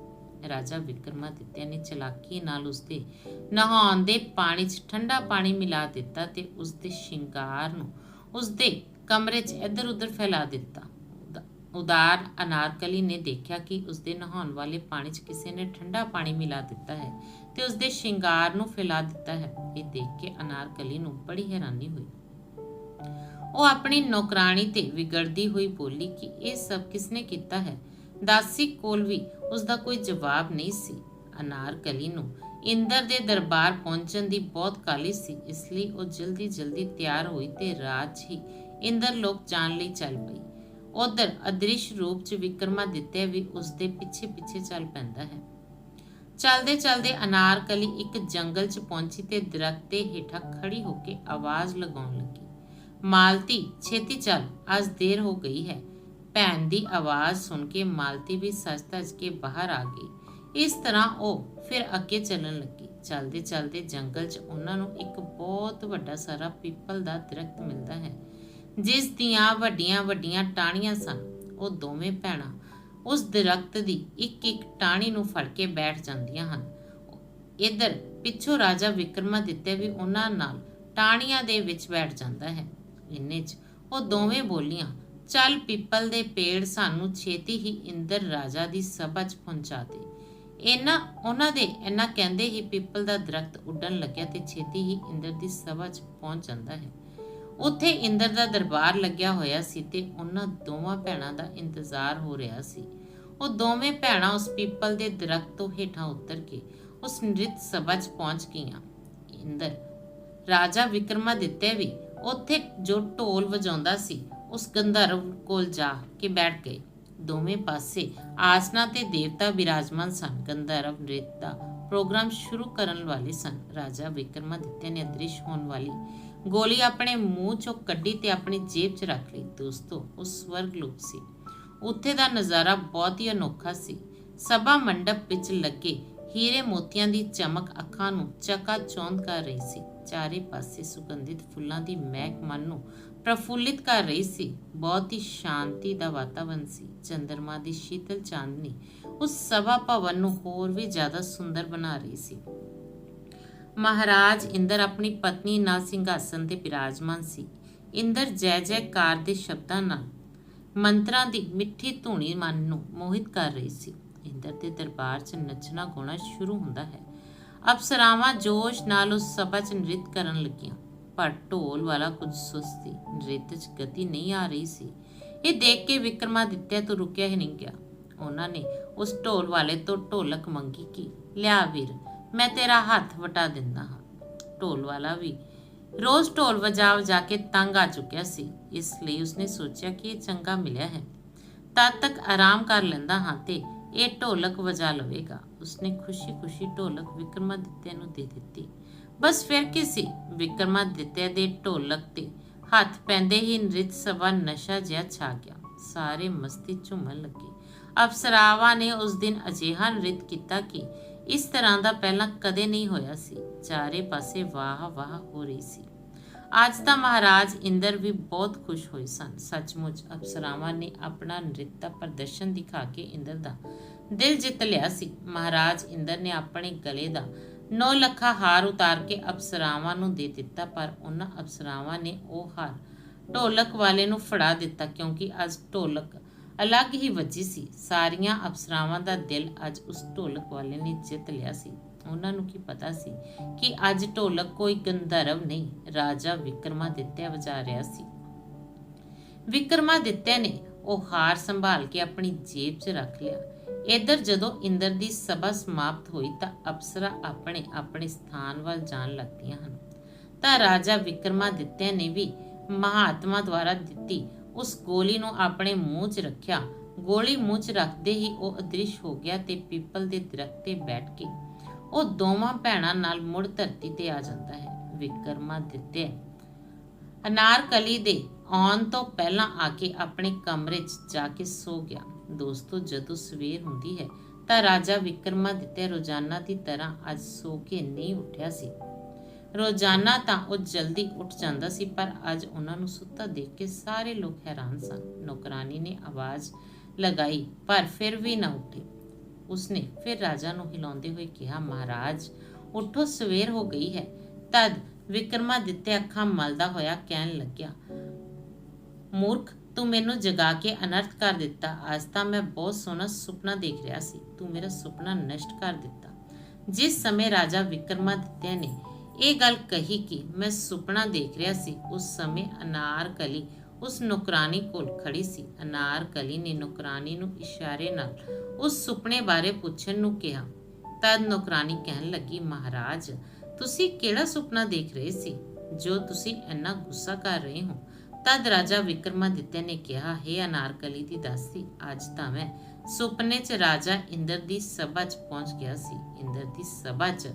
Speaker 1: ਰਾਜਾ ਵਿਕਰਮਾਦਿੱਤਿਆ ਨੇ ਚਲਾਕੀ ਨਾਲ ਉਸਦੇ ਨਹਾਉਣ ਦੇ ਪਾਣੀ 'ਚ ਠੰਡਾ ਪਾਣੀ ਮਿਲਾ ਦਿੱਤਾ ਤੇ ਉਸਦੇ ਸ਼ਿੰਗਾਰ ਨੂੰ ਉਸਦੇ ਕਮਰੇ 'ਚ ਇੱਧਰ-ਉੱਧਰ ਫੈਲਾ ਦਿੱਤਾ। ਉਦਾ- ਉਦਾਰ ਅਨਾਰਕਲੀ ਨੇ ਦੇਖਿਆ ਕਿ ਉਸਦੇ ਨਹਾਉਣ ਵਾਲੇ ਪਾਣੀ 'ਚ ਕਿਸੇ ਨੇ ਠੰਡਾ ਪਾਣੀ ਮਿਲਾ ਦਿੱਤਾ ਹੈ ਤੇ ਉਸਦੇ ਸ਼ਿੰਗਾਰ ਨੂੰ ਫੈਲਾ ਦਿੱਤਾ ਹੈ। ਇਹ ਦੇਖ ਕੇ ਅਨਾਰਕਲੀ ਨੂੰ ਬੜੀ ਹੈਰਾਨੀ ਹੋਈ। ਉਹ ਆਪਣੀ ਨੌਕਰਾਣੀ ਤੇ ਵਿਗੜਦੀ ਹੋਈ ਬੋਲੀ ਕਿ ਇਹ ਸਭ ਕਿਸਨੇ ਕੀਤਾ ਹੈ? ਦਾਸੀ ਕੋਲ ਵੀ ਉਸ ਦਾ ਕੋਈ ਜਵਾਬ ਨਹੀਂ ਸੀ। ਅਨਾਰਕਲੀ ਨੂੰ ਇੰਦਰ ਦੇ ਦਰਬਾਰ ਪਹੁੰਚਣ ਦੀ ਬਹੁਤ ਕਾਲੀ ਸੀ। ਇਸ ਲਈ ਉਹ ਜਲਦੀ ਜਲਦੀ ਤਿਆਰ ਹੋਈ ਤੇ ਰਾਤ ਹੀ ਇੰਦਰ ਲੋਕ ਜਾਣ ਲਈ ਚੱਲ ਪਈ। ਉਧਰ ਅਦ੍ਰਿਸ਼ ਰੂਪ 'ਚ ਵਿਕਰਮਾ ਦਿੱਤੇ ਵੀ ਉਸ ਦੇ ਪਿੱਛੇ ਪਿੱਛੇ ਚੱਲ ਪੈਂਦਾ ਹੈ। ਚਲਦੇ ਚਲਦੇ ਅਨਾਰਕਲੀ ਇੱਕ ਜੰਗਲ 'ਚ ਪਹੁੰਚੀ ਤੇ ਦਰਖਤ ਦੇ ਹੇਠਾਂ ਖੜੀ ਹੋ ਕੇ ਆਵਾਜ਼ ਲਗਾਉਣ ਲੱਗੀ। ਮਾਲਤੀ, ਛੇਤੀ ਚੱਲ, ਅੱਜ ਦੇਰ ਹੋ ਗਈ ਹੈ। ਭੈਣ ਦੀ ਆਵਾਜ਼ ਸੁਣ ਕੇ ਮਾਲਤੀ ਵੀ ਸੱਜ-ਧੱਜ ਕੇ ਬਾਹਰ ਆ ਗਈ। ਇਸ ਤਰ੍ਹਾਂ ਉਹ ਫਿਰ ਅੱਗੇ ਚੱਲਣ ਲੱਗੀ। ਚੱਲਦੇ ਚਲਦੇ ਜੰਗਲ 'ਚ ਉਹਨਾਂ ਨੂੰ ਇੱਕ ਬਹੁਤ ਵੱਡਾ ਸਾਰਾ ਪੀਪਲ ਦਾ ਦਰਖਤ ਮਿਲਦਾ ਹੈ, ਜਿਸ ਦੀਆਂ ਵੱਡੀਆਂ ਵੱਡੀਆਂ ਟਾਹਣੀਆਂ ਸਨ। ਉਹ ਦੋਵੇਂ ਭੈਣਾਂ ਉਸ ਦਰਖਤ ਦੀ ਇੱਕ ਇੱਕ ਟਾਹਣੀ ਨੂੰ ਫੜ ਕੇ ਬੈਠ ਜਾਂਦੀਆਂ ਹਨ। ਇੱਧਰ ਪਿੱਛੋਂ ਰਾਜਾ ਵਿਕਰਮਾਦਿੱਤਿਆ ਵੀ ਉਹਨਾਂ ਨਾਲ ਟਾਹਣੀਆਂ ਦੇ ਵਿੱਚ ਬੈਠ ਜਾਂਦਾ ਹੈ। ਇੰਨੇ 'ਚ ਉਹ ਦੋਵੇਂ ਬੋਲੀਆਂ ਚੱਲ ਪਿੱਪਲ ਦੇ ਪੇੜ ਸਾਨੂੰ ਛੇਤੀ ਹੀ ਇੰਦਰ ਰਾਜਾ ਦੀ ਸਭਾ 'ਚ ਪਹੁੰਚਾ ਦੇ। ਇਹਨਾਂ, ਉਹਨਾਂ ਦੇ ਇਹਨਾਂ ਕਹਿੰਦੇ ਹੀ ਪਿੱਪਲ ਦਾ ਦਰਖਤ ਉੱਡਣ ਲੱਗਿਆ ਤੇ ਛੇਤੀ ਹੀ ਇੰਦਰ ਦੀ ਸਭਾ 'ਚ ਪਹੁੰਚ ਜਾਂਦਾ ਹੈ। ਉੱਥੇ ਇੰਦਰ ਦਾ ਦਰਬਾਰ ਲੱਗਿਆ ਹੋਇਆ ਸੀ ਤੇ ਉਹਨਾਂ ਦੋਵਾਂ ਭੈਣਾਂ ਦਾ ਇੰਤਜ਼ਾਰ ਹੋ ਰਿਹਾ ਸੀ। ਉਹ ਦੋਵੇਂ ਭੈਣਾਂ ਉਸ ਪਿੱਪਲ ਦੇ ਦਰਖਤ ਤੋਂ ਹੇਠਾਂ ਉਤਰ ਕੇ ਉਸ ਨ੍ਰਿਤ ਸਭਾ 'ਚ ਪਹੁੰਚ ਗਈਆਂ। ਇੰਦਰ, ਰਾਜਾ ਵਿਕਰਮਾਦਿੱਤਿਆ ਵੀ, ਉੱਥੇ ਜੋ ਢੋਲ ਵਜਾਉਂਦਾ ਸੀ ਉਸ ਗੰਧਰਵ ਕੋਲ ਜਾ ਕੇ ਬੈਠ ਗਏ। ਦੋਵੇਂ ਪਾਸੇ ਆਸਨਾ ਤੇ ਦੇਵਤਾ ਵਿਰਾਜਮਾਨ ਸਨ। ਗੰਧਰਵ ਨ੍ਰਿਤ ਦਾ ਪ੍ਰੋਗਰਾਮ ਸ਼ੁਰੂ ਕਰਨ ਵਾਲੇ ਸਨ। ਰਾਜਾ ਵਿਕਰਮਾਦਿੱਤਿਆ ਨੇ ਅਦ੍ਰਿਸ਼ ਹੋਣ ਵਾਲੀ ਗੋਲੀ ਆਪਣੇ ਮੂੰਹ ਚੋਂ ਕੱਢੀ ਤੇ ਆਪਣੀ ਜੇਬ 'ਚ ਰੱਖ ਲਈ। ਦੋਸਤੋ, ਉਹ ਸਵਰਗ ਲੋਕ ਸੀ। ਉੱਥੇ ਦਾ ਨਜ਼ਾਰਾ ਬਹੁਤ ਹੀ ਅਨੋਖਾ ਸੀ। ਸਭਾ ਮੰਡਪ ਵਿੱਚ ਲੱਗੇ ਹੀਰੇ ਮੋਤੀਆਂ ਦੀ ਚਮਕ ਅੱਖਾਂ ਨੂੰ ਚਕਾ ਚੌਂਦ ਕਰ ਰਹੀ ਸੀ। ਚਾਰੇ ਪਾਸੇ ਸੁਗੰਧਿਤ ਫੁੱਲਾਂ ਦੀ ਮਹਿਕ ਮਨ ਨੂੰ ਪ੍ਰਫੁੱਲਿਤ ਕਰ ਰਹੀ ਸੀ। ਬਹੁਤ ਹੀ ਸ਼ਾਂਤੀ ਦਾ ਵਾਤਾਵਰਣ ਸੀ। ਚੰਦਰਮਾ ਦੀ ਸ਼ੀਤਲ ਚਾਂਦਨੀ ਉਸ ਸਭਾ ਭਵਨ ਨੂੰ ਹੋਰ ਵੀ ਜ਼ਿਆਦਾ ਸੁੰਦਰ ਬਣਾ ਰਹੀ ਸੀ। ਮਹਾਰਾਜ ਇੰਦਰ ਆਪਣੀ ਪਤਨੀ ਨਾਲ ਸਿੰਘਾਸਨ ਤੇ ਬਿਰਾਜਮਾਨ ਸੀ। ਇੰਦਰ ਜੈ ਜੈਕਾਰ ਦੇ ਸ਼ਬਦਾਂ ਨਾਲ ਮੰਤਰਾਂ ਦੀ ਮਿੱਠੀ ਧੂਣੀ ਮਨ ਨੂੰ ਮੋਹਿਤ ਕਰ ਰਹੀ ਸੀ। ਇੰਦਰ ਦੇ ਦਰਬਾਰ 'ਚ ਨੱਚਣਾ ਗਾਉਣਾ ਸ਼ੁਰੂ ਹੁੰਦਾ ਹੈ। ਅਪਸਰਾਵਾਂ ਜੋਸ਼ ਨਾਲ ਉਸ ਸਭਾ 'ਚ ਨ੍ਰਿਤ ਕਰਨ ਲੱਗੀਆਂ। ਪਰ ਢੋਲ ਵਾਲਾ ਕੁਝ ਸੁਸਤੀ ਨ੍ਰਿਤ 'ਚ ਗਤੀ ਨਹੀਂ ਆ ਰਹੀ ਸੀ। ਇਹ ਦੇਖ ਕੇ ਵਿਕਰਮਾਦਿੱਤਿਆ ਤੋਂ ਰੁਕਿਆ ਹੀ ਨਹੀਂ ਗਿਆ। ਉਹਨਾਂ ਨੇ ਉਸ ਢੋਲ ਵਾਲੇ ਤੋਂ ਢੋਲਕ ਮੰਗੀ ਕਿ, ਲਿਆ ਵੀਰ, ਮੈਂ ਤੇਰਾ ਹੱਥ ਵਟਾ ਦਿੰਦਾ ਹਾਂ। ਢੋਲ ਵਾਲਾ ਵੀ ਰੋਜ਼ ਢੋਲ ਵਜਾ ਵਜਾ ਕੇ ਤੰਗ ਆ ਚੁੱਕਿਆ ਸੀ। ਇਸ ਲਈ ਉਸਨੇ ਸੋਚਿਆ ਕਿ ਇਹ ਚੰਗਾ ਮਿਲਿਆ ਹੈ। ਤਦ ਤੱਕ ਆਰਾਮ ਕਰ ਲੈਂਦਾ ਹਾਂ ਤੇ ਇਹ ਢੋਲਕ ਵਜਾ ਲਵੇਗਾ। ਉਸਨੇ ਖੁਸ਼ੀ-ਖੁਸ਼ੀ ਢੋਲਕ ਵਿਕਰਮਾਦਿੱਤਿਆ ਨੂੰ ਦੇ ਦਿੱਤੀ। ਬਸ ਫਿਰ ਕੀ ਸੀ? ਵਿਕਰਮਾਦਿੱਤਿਆ ਦੇ ਢੋਲਕ ਤੇ ਹੱਥ ਪੈਂਦੇ ਹੀ ਨ੍ਰਿਤ ਸਭਾ ਨਸ਼ਾ ਜਿਹਾ ਛਾ ਗਿਆ। ਸਾਰੇ ਮਸਤੀ ਝੂਮਣ ਲੱਗੇ। ਅਪਸਰਾਵਾਂ ਨੇ ਉਸ ਦਿਨ ਅਜਿਹਾ ਨ੍ਰਿਤ ਕੀਤਾ ਕਿ ਇਸ ਤਰ੍ਹਾਂ ਦਾ ਪਹਿਲਾਂ ਕਦੇ ਨਹੀਂ ਹੋਇਆ ਸੀ। ਚਾਰੇ ਪਾਸੇ ਵਾਹ ਵਾਹ ਹੋ ਰਹੀ ਸੀ। ਅੱਜ ਤਾਂ ਮਹਾਰਾਜ ਇੰਦਰ ਵੀ ਬਹੁਤ ਖੁਸ਼ ਹੋਏ ਸਨ। ਸੱਚਮੁੱਚ ਅਪਸਰਾਵਾਂ ਨੇ ਆਪਣਾ ਨ੍ਰਿਤ ਦਾ ਪ੍ਰਦਰਸ਼ਨ ਦਿਖਾ ਕੇ ਇੰਦਰ ਦਾ ਦਿਲ ਜਿੱਤ ਲਿਆ ਸੀ। ਮਹਾਰਾਜ ਇੰਦਰ ਨੇ ਆਪਣੇ ਗਲੇ ਦਾ 9 ਲੱਖਾ ਹਾਰ ਉਤਾਰ ਕੇ ਅਪਸਰਾਵਾਂ ਨੂੰ ਦੇ ਦਿੱਤਾ, ਪਰ ਉਹਨਾਂ ਅਪਸਰਾਵਾਂ ਨੇ ਉਹ ਹਾਰ ਢੋਲਕ ਵਾਲੇ ਨੂੰ ਫੜਾ ਦਿੱਤਾ, ਕਿਉਂਕਿ ਅੱਜ ਢੋਲਕ ਅਲੱਗ ਹੀ ਵੱਜੀ ਸੀ। ਸਾਰੀਆਂ ਅਪਸਰਾਵਾਂ ਦਾ ਦਿਲ ਅੱਜ ਉਸ ਢੋਲਕ ਵਾਲੇ ਨੇ ਜਿੱਤ ਲਿਆ ਸੀ। ਉਹਨਾਂ ਨੂੰ ਕੀ ਪਤਾ ਸੀ ਕਿ ਅੱਜ ਢੋਲਕ ਕੋਈ ਗੰਧਰਵ ਨਹੀਂ, ਰਾਜਾ ਵਿਕਰਮਾਦਿੱਤਿਆ ਵਜਾ ਰਿਹਾ ਸੀ। ਵਿਕਰਮਾਦਿੱਤਿਆ ਨੇ, ਉਹ ਹਾਰ ਸੰਭਾਲ ਕੇ ਆਪਣੀ ਜੇਬ 'ਚ ਰੱਖ ਲਿਆ। ਇੱਧਰ ਜਦੋਂ ਇੰਦਰ ਦੀ ਸਭਾ ਸਮਾਪਤ ਹੋਈ ਤਾਂ ਅਪਸਰਾ ਆਪਣੇ ਆਪਣੇ ਸਥਾਨ ਵੱਲ ਜਾਣ ਲੱਗਦੀਆਂ ਹਨ। ਤਾਂ ਰਾਜਾ ਵਿਕਰਮਾਦਿੱਤਿਆ ਨੇ ਵੀ ਮਹਾਤਮਾ ਦੁਆਰਾ ਦਿੱਤੀ ਉਸ ਗੋਲੀ ਨੂੰ ਆਪਣੇ ਮੂੰਹ 'ਚ ਰੱਖਿਆ। ਗੋਲੀ ਮੂੰਹ 'ਚ ਰੱਖਦੇ ਹੀ ਉਹ ਅਦ੍ਰਿਸ਼ ਹੋ ਗਿਆ ਤੇ ਪੀਪਲ ਦੇ ਦਰਖਤ ਤੇ ਬੈਠ ਕੇ ਉਹ ਦੋਵਾਂ ਭੈਣਾਂ ਨਾਲ ਮੁੜ ਧਰਤੀ ਤੇ ਆ ਜਾਂਦਾ ਹੈ। ਵਿਕਰਮਾਦਿੱਤਿਆ ਅਨਾਰਕਲੀ ਦੇ ਆਉਣ ਤੋਂ ਪਹਿਲਾਂ ਆ ਕੇ ਆਪਣੇ ਕਮਰੇ 'ਚ ਜਾ ਕੇ ਸੋ ਗਿਆ। ਦੋਸਤੋ, ਜਦੋਂ ਸਵੇਰ ਹੁੰਦੀ ਹੈ ਤਾਂ ਰਾਜਾ ਵਿਕਰਮਾਦਿੱਤਿਆ ਰੋਜ਼ਾਨਾ ਦੀ ਤਰ੍ਹਾਂ ਅੱਜ ਸੋ ਕੇ ਨਹੀਂ ਉੱਠਿਆ ਸੀ। ਰੋਜ਼ਾਨਾ ਤਾਂ ਉਹ ਜਲਦੀ ਉੱਠ ਜਾਂਦਾ ਸੀ, ਪਰ ਅੱਜ ਉਹਨਾਂ ਨੂੰ ਸੁੱਤਾ ਦੇਖ ਕੇ ਸਾਰੇ ਲੋਕ ਹੈਰਾਨ ਸਨ। ਨੌਕਰਾਨੀ ਨੇ ਆਵਾਜ਼ ਲਗਾਈ, ਪਰ ਫਿਰ ਵੀ ਨਾ ਉੱਠੇ। ਉਸਨੇ ਫਿਰ ਰਾਜਾ ਨੂੰ ਹਿਲਾਉਂਦੇ ਹੋਏ ਕਿਹਾ, ਮਹਾਰਾਜ, ਉਠੋ, ਸਵੇਰ ਹੋ ਗਈ ਹੈ। ਤਦ ਵਿਕਰਮਾਦਿੱਤਿਆ ਅੱਖਾਂ ਮਲਦਾ ਹੋਇਆ ਕਹਿਣ ਲੱਗਿਆ, ਮੂਰਖ ਤੂੰ ਮੈਨੂੰ ਜਗਾ ਕੇ ਅਨਰਥ ਕਰ ਦਿੱਤਾ। ਅੱਜ ਤਾਂ ਮੈਂ ਬਹੁਤ ਸੋਹਣਾ ਸੁਪਨਾ ਦੇਖ ਰਿਹਾ ਸੀ। ਤੂੰ ਮੇਰਾ ਸੁਪਨਾ ਨਸ਼ਟ ਕਰ ਦਿੱਤਾ। ਜਿਸ ਸਮੇਂ ਰਾਜਾ ਵਿਕਰਮਾਦਿੱਤਿਆ ਨੇ ਇਹ ਗੱਲ ਕਹੀ ਕਿ ਮੈਂ ਸੁਪਨਾ ਦੇਖ ਰਿਹਾ ਸੀ, ਉਸ ਸਮੇਂ ਅਨਾਰਕਲੀ ਉਸ ਨੌਕਰਾਨੀ ਕੋਲ ਖੜੀ ਸੀ। ਅਨਾਰਕਲੀ ਨੇ ਨੌਕਰਾਨੀ ਨੂੰ ਇਸ਼ਾਰੇ ਨਾਲ ਉਸ ਸੁਪਨੇ ਬਾਰੇ ਪੁੱਛਣ ਨੂੰ ਕਿਹਾ। ਤਦ ਨੌਕਰਾਨੀ ਕਹਿਣ ਲੱਗੀ, ਮਹਾਰਾਜ, ਤੁਸੀਂ ਕਿਹੜਾ ਸੁਪਨਾ ਦੇਖ ਰਹੇ ਸੀ? ਜੋ ਤੁਸੀਂ ਇੰਨਾ ਗੁੱਸਾ ਕਰ ਰਹੇ ਹੋ ਤਦ ਰਾਜਾ ਵਿਕਰਮਾਦਿੱਤਿਆ ਨੇ ਕਿਹਾ, ਹੈ ਅਨਾਰਕਲੀ ਦੀ ਦਾਸੀ, ਅੱਜ ਤਾਂ ਮੈਂ ਸੁਪਨੇ 'ਚ ਰਾਜਾ ਇੰਦਰ ਦੀ ਸਭਾ 'ਚ ਪਹੁੰਚ ਗਿਆ ਸੀ। ਇੰਦਰ ਦੀ ਸਭਾ 'ਚ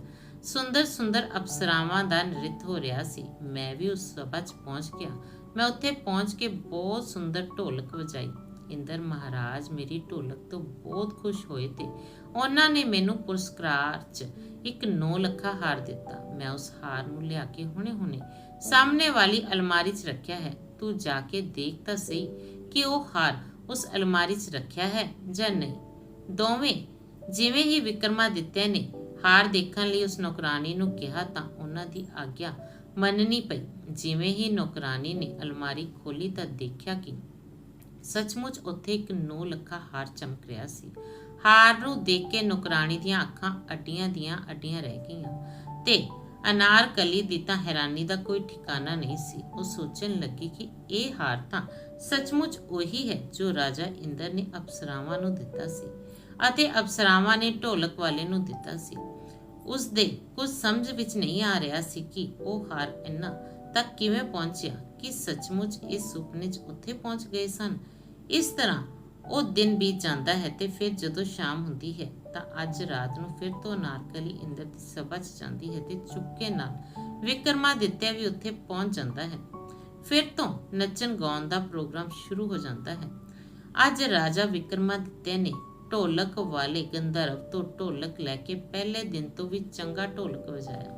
Speaker 1: ਸੁੰਦਰ ਸੁੰਦਰ ਅਪਸਰਾਵਾਂ ਦਾ ਨ੍ਰਿਤ ਹੋ ਰਿਹਾ ਸੀ। ਮੈਂ ਵੀ ਉਸ ਸਭਾ 'ਚ ਪਹੁੰਚ ਗਿਆ। ਮੈਂ ਉੱਥੇ ਪਹੁੰਚ ਕੇ ਬਹੁਤ ਸੁੰਦਰ ਢੋਲਕ ਵਜਾਈ। ਇੰਦਰ ਮਹਾਰਾਜ ਮੇਰੀ ਢੋਲਕ ਤੋਂ ਬਹੁਤ ਖੁਸ਼ ਹੋਏ ਤੇ ਉਹਨਾਂ ਨੇ ਮੈਨੂੰ ਪੁਰਸਕਾਰ 'ਚ ਇੱਕ 9 ਲੱਖਾ ਹਾਰ ਦਿੱਤਾ। ਮੈਂ ਉਸ ਹਾਰ ਨੂੰ ਲਿਆ ਕੇ ਹੁਣੇ-ਹੁਣੇ ਸਾਹਮਣੇ ਵਾਲੀ ਅਲਮਾਰੀ 'ਚ ਰੱਖਿਆ ਹੈ। ਤੂੰ ਜਾ ਕੇ ਦੇਖ ਤਾਂ ਸਹੀ ਕਿ ਉਹ ਹਾਰ ਉਸ ਅਲਮਾਰੀ 'ਚ ਰੱਖਿਆ ਹੈ ਜਾਂ ਨਹੀਂ। ਦੋਵੇਂ ਜਿਵੇਂ ਹੀ ਵਿਕਰਮਾਦਿੱਤਿਆ ਨੇ, ਹਾਰ ਦੇਖਣ ਲਈ ਉਸ ਨੌਕਰਾਨੀ ਨੂੰ ਕਿਹਾ ਤਾਂ ਉਹਨਾਂ ਦੀ ਆਗਿਆ ਮੰਨਣੀ ਪਈ। ਜਿਵੇਂ ਹੀ ਨੌਕਰਾਨੀ ਨੇ ਅਲਮਾਰੀ ਖੋਲੀ ਤਾਂ ਦੇਖਿਆ ਕਿ ਸੱਚਮੁੱਚ ਉੱਥੇ ਇੱਕ 9 ਲੱਖਾ ਹਾਰ ਚਮਕ ਰਿਹਾ ਸੀ। ਹਾਰ ਨੂੰ ਦੇਖ ਕੇ ਨੌਕਰਾਨੀ ਦੀਆਂ ਅੱਖਾਂ ਅੱਡੀਆਂ ਦੀਆਂ ਅੱਡੀਆਂ ਰਹਿ ਗਈਆਂ ਤੇ ਅਨਾਰਕਲੀ ਦੀ ਤਾਂ ਹੈਰਾਨੀ ਦਾ ਕੋਈ ਠਿਕਾਣਾ ਨਹੀਂ ਸੀ। ਉਹ ਸੋਚਣ ਲੱਗੀ ਕਿ ਇਹ ਹਾਰ ਤਾਂ ਸੱਚਮੁੱਚ ਉਹੀ ਹੈ ਜੋ ਰਾਜਾ ਇੰਦਰ ਨੇ ਅਪਸਰਾਵਾਂ ਨੂੰ ਦਿੱਤਾ ਸੀ ਅਤੇ ਅਪਸਰਾਵਾਂ ਨੇ ਢੋਲਕ ਵਾਲੇ ਨੂੰ ਦਿੱਤਾ ਸੀ। ਉਸ ਦੇ ਕੁਝ ਸਮਝ ਵਿੱਚ ਨਹੀਂ ਆ ਰਿਹਾ ਸੀ ਕਿ ਉਹ ਹਾਰ ਇੰਨਾ ਤੱਕ ਕਿਵੇਂ ਪਹੁੰਚਿਆ ਕਿ ਸੱਚਮੁੱਚ ਇਸ ਸੁਪਨੇ 'ਚ ਉੱਥੇ ਪਹੁੰਚ ਗਏ ਸਨ। ਇਸ ਤਰ੍ਹਾਂ ਉਹ ਦਿਨ ਬੀਤ ਜਾਂਦਾ ਹੈ ਤੇ ਫਿਰ ਜਦੋਂ ਸ਼ਾਮ ਹੁੰਦੀ ਹੈ ਤਾਂ ਅੱਜ ਰਾਤ ਨੂੰ ਫਿਰ ਤੋਂ ਨਾਰਕਲੀ ਇੰਦਰ ਦੀ ਸਭਾ 'ਚ ਜਾਂਦੀ ਹੈ ਤੇ ਚੁੱਪਕੇ ਨਾਲ ਵਿਕਰਮਾਦਿੱਤਿਆ ਵੀ ਉੱਥੇ ਪਹੁੰਚ ਜਾਂਦਾ ਹੈ। ਫਿਰ ਤੋਂ ਨੱਚਣ ਗਾਉਣ ਦਾ ਪ੍ਰੋਗਰਾਮ ਸ਼ੁਰੂ ਹੋ ਜਾਂਦਾ ਹੈ। ਅੱਜ ਰਾਜਾ ਵਿਕਰਮਾਦਿੱਤਿਆ ਨੇ ਢੋਲਕ ਵਾਲੇ ਗੰਧਰਵ ਤੋਂ ਢੋਲਕ ਲੈ ਕੇ ਪਹਿਲੇ ਦਿਨ ਤੋਂ ਵੀ ਚੰਗਾ ਢੋਲਕ ਵਜਾਇਆ।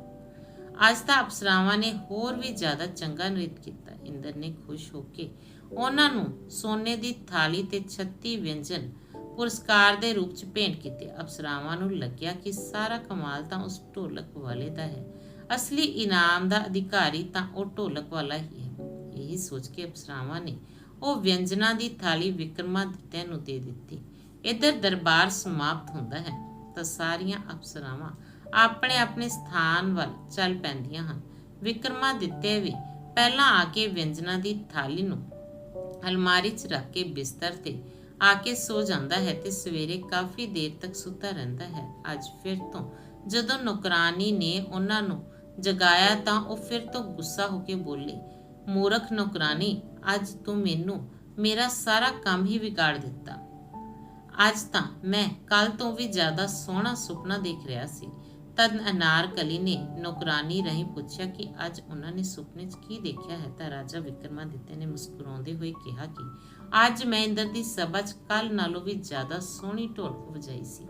Speaker 1: ਅੱਜ ਤਾਂ ਅਪਸਰਾਵਾਂ ਨੇ ਹੋਰ ਵੀ ਜ਼ਿਆਦਾ ਚੰਗਾ ਨ੍ਰਿਤ ਕੀਤਾ। ਇੰਦਰ ਨੇ ਖੁਸ਼ ਹੋ ਕੇ ਉਹਨਾਂ ਨੂੰ ਸੋਨੇ ਦੀ ਥਾਲੀ ਤੇ 36 ਵਿਅੰਜਨ ਪੁਰਸਕਾਰ ਦੇ ਰੂਪ 'ਚ ਭੇਂਟ ਕੀਤੇ। ਅਪਸਰਾਵਾਂ ਨੂੰ ਲੱਗਿਆ ਕਿ ਸਾਰਾ ਕਮਾਲ ਤਾਂ ਉਸ ਢੋਲਕ ਵਾਲੇ ਦਾ ਹੈ। ਅਸਲੀ ਇਨਾਮ ਦਾ ਅਧਿਕਾਰੀ ਤਾਂ ਉਹ ਢੋਲਕ ਵਾਲਾ ਹੀ ਹੈ। ਇਹੀ ਸੋਚ ਕੇ ਅਪਸਰਾਵਾਂ ਨੇ ਉਹ ਵਿਅੰਜਨਾਂ ਦੀ ਥਾਲੀ ਵਿਕਰਮਾਦਿੱਤਿਆ ਨੂੰ ਦੇ ਦਿੱਤੀ। ਇੱਧਰ ਦਰਬਾਰ ਸਮਾਪਤ ਹੁੰਦਾ ਹੈ ਤਾਂ ਸਾਰੀਆਂ ਅਪਸਰਾਵਾਂ ਆਪਣੇ ਆਪਣੇ ਸਥਾਨ ਵੱਲ ਚੱਲ ਪੈਂਦੀਆਂ ਹਨ। ਵਿਕਰਮਾਦਿੱਤਿਆ ਵੀ ਪਹਿਲਾਂ ਆ ਕੇ ਵਿਅੰਜਨਾਂ ਦੀ ਥਾਲੀ ਨੂੰ ਅਲਮਾਰੀ 'ਚ ਰੱਖ ਕੇ ਬਿਸਤਰ ਤੇ ਆ ਕੇ ਸੋ ਜਾਂਦਾ ਹੈ ਤੇ ਸਵੇਰੇ ਕਾਫੀ ਦੇਰ ਤੱਕ ਸੁੱਤਾ ਰਹਿੰਦਾ ਹੈ। ਅੱਜ ਫਿਰ ਤੋਂ ਜਦੋਂ ਨੌਕਰਾਨੀ ਨੇ ਉਹਨਾਂ ਨੂੰ ਜਗਾਇਆ ਤਾਂ ਉਹ ਫਿਰ ਤੋਂ ਗੁੱਸਾ ਹੋ ਕੇ ਬੋਲੀ, ਮੂਰਖ ਨੌਕਰਾਨੀ ਅੱਜ ਤੂੰ ਮੈਨੂੰ ਮੇਰਾ ਸਾਰਾ ਕੰਮ ਹੀ ਵਿਗਾੜ ਦਿੱਤਾ। ਅੱਜ ਤਾਂ ਮੈਂ ਕੱਲ ਤੋਂ ਵੀ ਜ਼ਿਆਦਾ ਸੋਹਣਾ ਸੁਪਨਾ ਦੇਖ ਰਿਹਾ ਸੀ। ਤਦ ਅਨਾਰਕਲੀ ਨੇ ਨੌਕਰਾਨੀ ਰਾਹੀਂ ਪੁੱਛਿਆ ਕਿ ਅੱਜ ਉਹਨਾਂ ਨੇ ਸੁਪਨੇ 'ਚ ਕੀ ਦੇਖਿਆ ਹੈ? ਤਾਂ ਰਾਜਾ ਵਿਕਰਮਾਦਿੱਤਿਆ ਨੇ ਮੁਸਕਰਾਉਂਦੇ ਹੋਏ ਕਿਹਾ ਕਿ ਅੱਜ ਮੈਂ ਇੰਦਰ ਦੀ ਸਭਾ 'ਚ ਕੱਲ ਨਾਲੋਂ ਵੀ ਜ਼ਿਆਦਾ ਸੋਹਣੀ ਢੋਲਕ ਵਜਾਈ ਸੀ।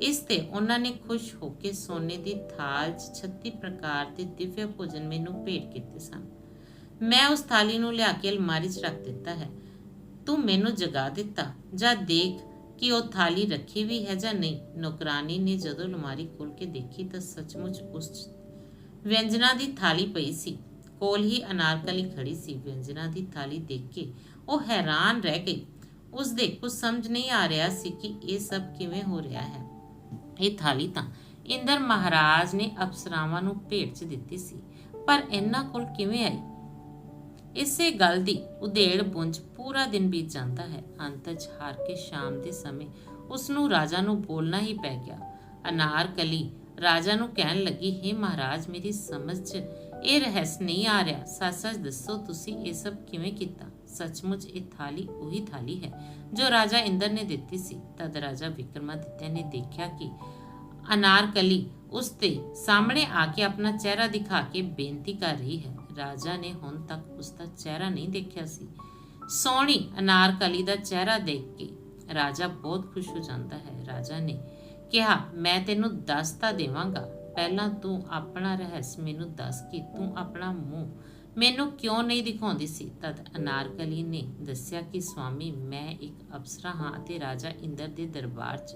Speaker 1: ਇਸ ਤੇ ਉਹਨਾਂ ਨੇ ਖੁਸ਼ ਹੋ ਕੇ ਸੋਨੇ ਦੀ ਥਾਲ 'ਚ 36 ਪ੍ਰਕਾਰ ਦੇ ਦਿਵਯ ਭੋਜਨ ਮੈਨੂੰ ਭੇਟ ਕੀਤੇ ਸਨ। ਮੈਂ ਉਸ ਥਾਲੀ ਨੂੰ ਲਿਆ ਕੇ ਅਲਮਾਰੀ 'ਚ ਰੱਖ ਦਿੱਤਾ ਹੈ। ਤੂੰ ਮੈਨੂੰ ਜਗਾ ਦਿੱਤਾ। ਜਾਂ ਦੇਖ ਕਿ ਉਹ ਥਾਲੀ ਰੱਖੀ ਵੀ ਹੈ ਜਾਂ ਨਹੀਂ। ਨੌਕਰਾਨੀ ਨੇ ਜਦੋਂ ਅਲਮਾਰੀ ਖੋਲ ਕੇ ਦੇਖੀ ਤਾਂ ਸੱਚਮੁੱਚ ਉਸ ਵਿਅੰਜਨਾਂ ਦੀ ਥਾਲੀ ਪਈ ਸੀ। ਕੋਲ ਹੀ ਅਨਾਰਕਲੀ ਖੜੀ ਸੀ। ਵਿਅੰਜਨਾਂ ਦੀ ਥਾਲੀ ਦੇਖ ਕੇ ਉਹ ਹੈਰਾਨ ਰਹਿ ਗਈ। ਉਸ ਦੇ ਕੁਝ ਸਮਝ ਨਹੀਂ ਆ ਰਿਹਾ ਸੀ ਕਿ ਇਹ ਸਭ ਕਿਵੇਂ ਹੋ ਰਿਹਾ ਹੈ। ਇਹ ਥਾਲੀ ਤਾਂ ਇੰਦਰ ਮਹਾਰਾਜ ਨੇ ਅਪਸਰਾਵਾਂ ਨੂੰ ਭੇਟ 'ਚ ਦਿੱਤੀ ਸੀ, ਪਰ ਇਹਨਾਂ ਕੋਲ ਕਿਵੇਂ ਆਈ? ਇਸੇ ਗੱਲ ਦੀ ਉਧੇੜ ਪੁੰਜ ਪੂਰਾ ਦਿਨ ਬੀਤ ਜਾਂਦਾ ਹੈ। ਅੰਤ ਹਾਰ ਕੇ ਸ਼ਾਮ ਦੇ ਸਮੇਂ ਉਸ ਨੂੰ ਰਾਜਾ ਨੂੰ ਬੋਲਣਾ ਹੀ ਪੈ ਗਿਆ। ਅਨਾਰਕਲੀ ਰਾਜਾ ਨੂੰ ਕਹਿਣ ਲੱਗੀ, ਹੈ ਮਹਾਰਾਜ, ਮੇਰੀ ਸਮਝ 'ਚ ਇਹ ਰਹੱਸ ਨਹੀਂ ਆ ਰਿਹਾ। ਸੱਚ-ਸੱਚ ਦੱਸੋ ਤੁਸੀਂ ਇਹ ਸਭ ਕਿਵੇਂ ਕੀਤਾ? ਸੱਚਮੁੱਚ ਇਹ ਥਾਲੀ ਉਹੀ ਥਾਲੀ ਹੈ ਜੋ ਰਾਜਾ ਇੰਦਰ ਨੇ ਦਿੱਤੀ ਸੀ। ਤਦ ਰਾਜਾ ਵਿਕਰਮਾਦਿੱਤਿਆ ਨੇ ਦੇਖਿਆ ਕਿ ਅਨਾਰਕਲੀ ਉਸ ਦੇ ਸਾਹਮਣੇ ਆ ਕੇ ਆਪਣਾ ਚਿਹਰਾ ਦਿਖਾ ਕੇ ਬੇਨਤੀ ਕਰ ਰਹੀ ਹੈ। ਰਾਜਾ ਨੇ ਹੁਣ ਤੱਕ ਉਸ ਦਾ ਚਿਹਰਾ ਨਹੀਂ ਦੇਖਿਆ ਸੀ। ਸੋਹਣੀ ਅਨਾਰਕਲੀ ਦਾ ਚਿਹਰਾ ਦੇਖ ਕੇ ਰਾਜਾ ਬਹੁਤ ਖੁਸ਼ ਹੋ ਜਾਂਦਾ ਹੈ। ਰਾਜਾ ਨੇ ਕਿਹਾ, ਮੈਂ ਤੈਨੂੰ ਦੱਸ ਤਾਂ ਦੇਵਾਂਗਾ। ਪਹਿਲਾਂ ਤੂੰ ਆਪਣਾ ਰਹੱਸ ਮੈਨੂੰ ਦੱਸ ਕਿ ਤੂੰ ਆਪਣਾ ਮੂੰਹ ਮੈਨੂੰ ਕਿਉਂ ਨਹੀਂ ਦਿਖਾਉਂਦੀ ਸੀ? ਤਦ ਅਨਾਰਕਲੀ ਨੇ ਦੱਸਿਆ ਕਿ, ਸਵਾਮੀ, ਮੈਂ ਇੱਕ ਅਪਸਰਾ ਹਾਂ ਅਤੇ ਰਾਜਾ ਇੰਦਰ ਦੇ ਦਰਬਾਰ 'ਚ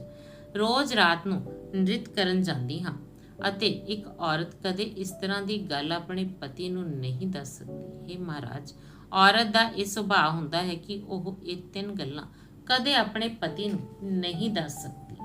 Speaker 1: ਰੋਜ਼ ਰਾਤ ਨੂੰ ਨ੍ਰਿਤ ਕਰਨ ਜਾਂਦੀ ਹਾਂ। ਅਤੇ ਇੱਕ ਔਰਤ ਕਦੇ ਇਸ ਤਰ੍ਹਾਂ ਦੀ ਗੱਲ ਆਪਣੇ ਪਤੀ ਨੂੰ ਨਹੀਂ ਦੱਸ ਸਕਦੀ। ਹੈ ਮਹਾਰਾਜ, ਔਰਤ ਦਾ ਇਹ ਸੁਭਾਅ ਹੁੰਦਾ ਹੈ ਕਿ ਉਹ ਇਹ ਤਿੰਨ ਗੱਲਾਂ ਕਦੇ ਆਪਣੇ ਪਤੀ ਨੂੰ ਨਹੀਂ ਦੱਸ ਸਕਦੀ।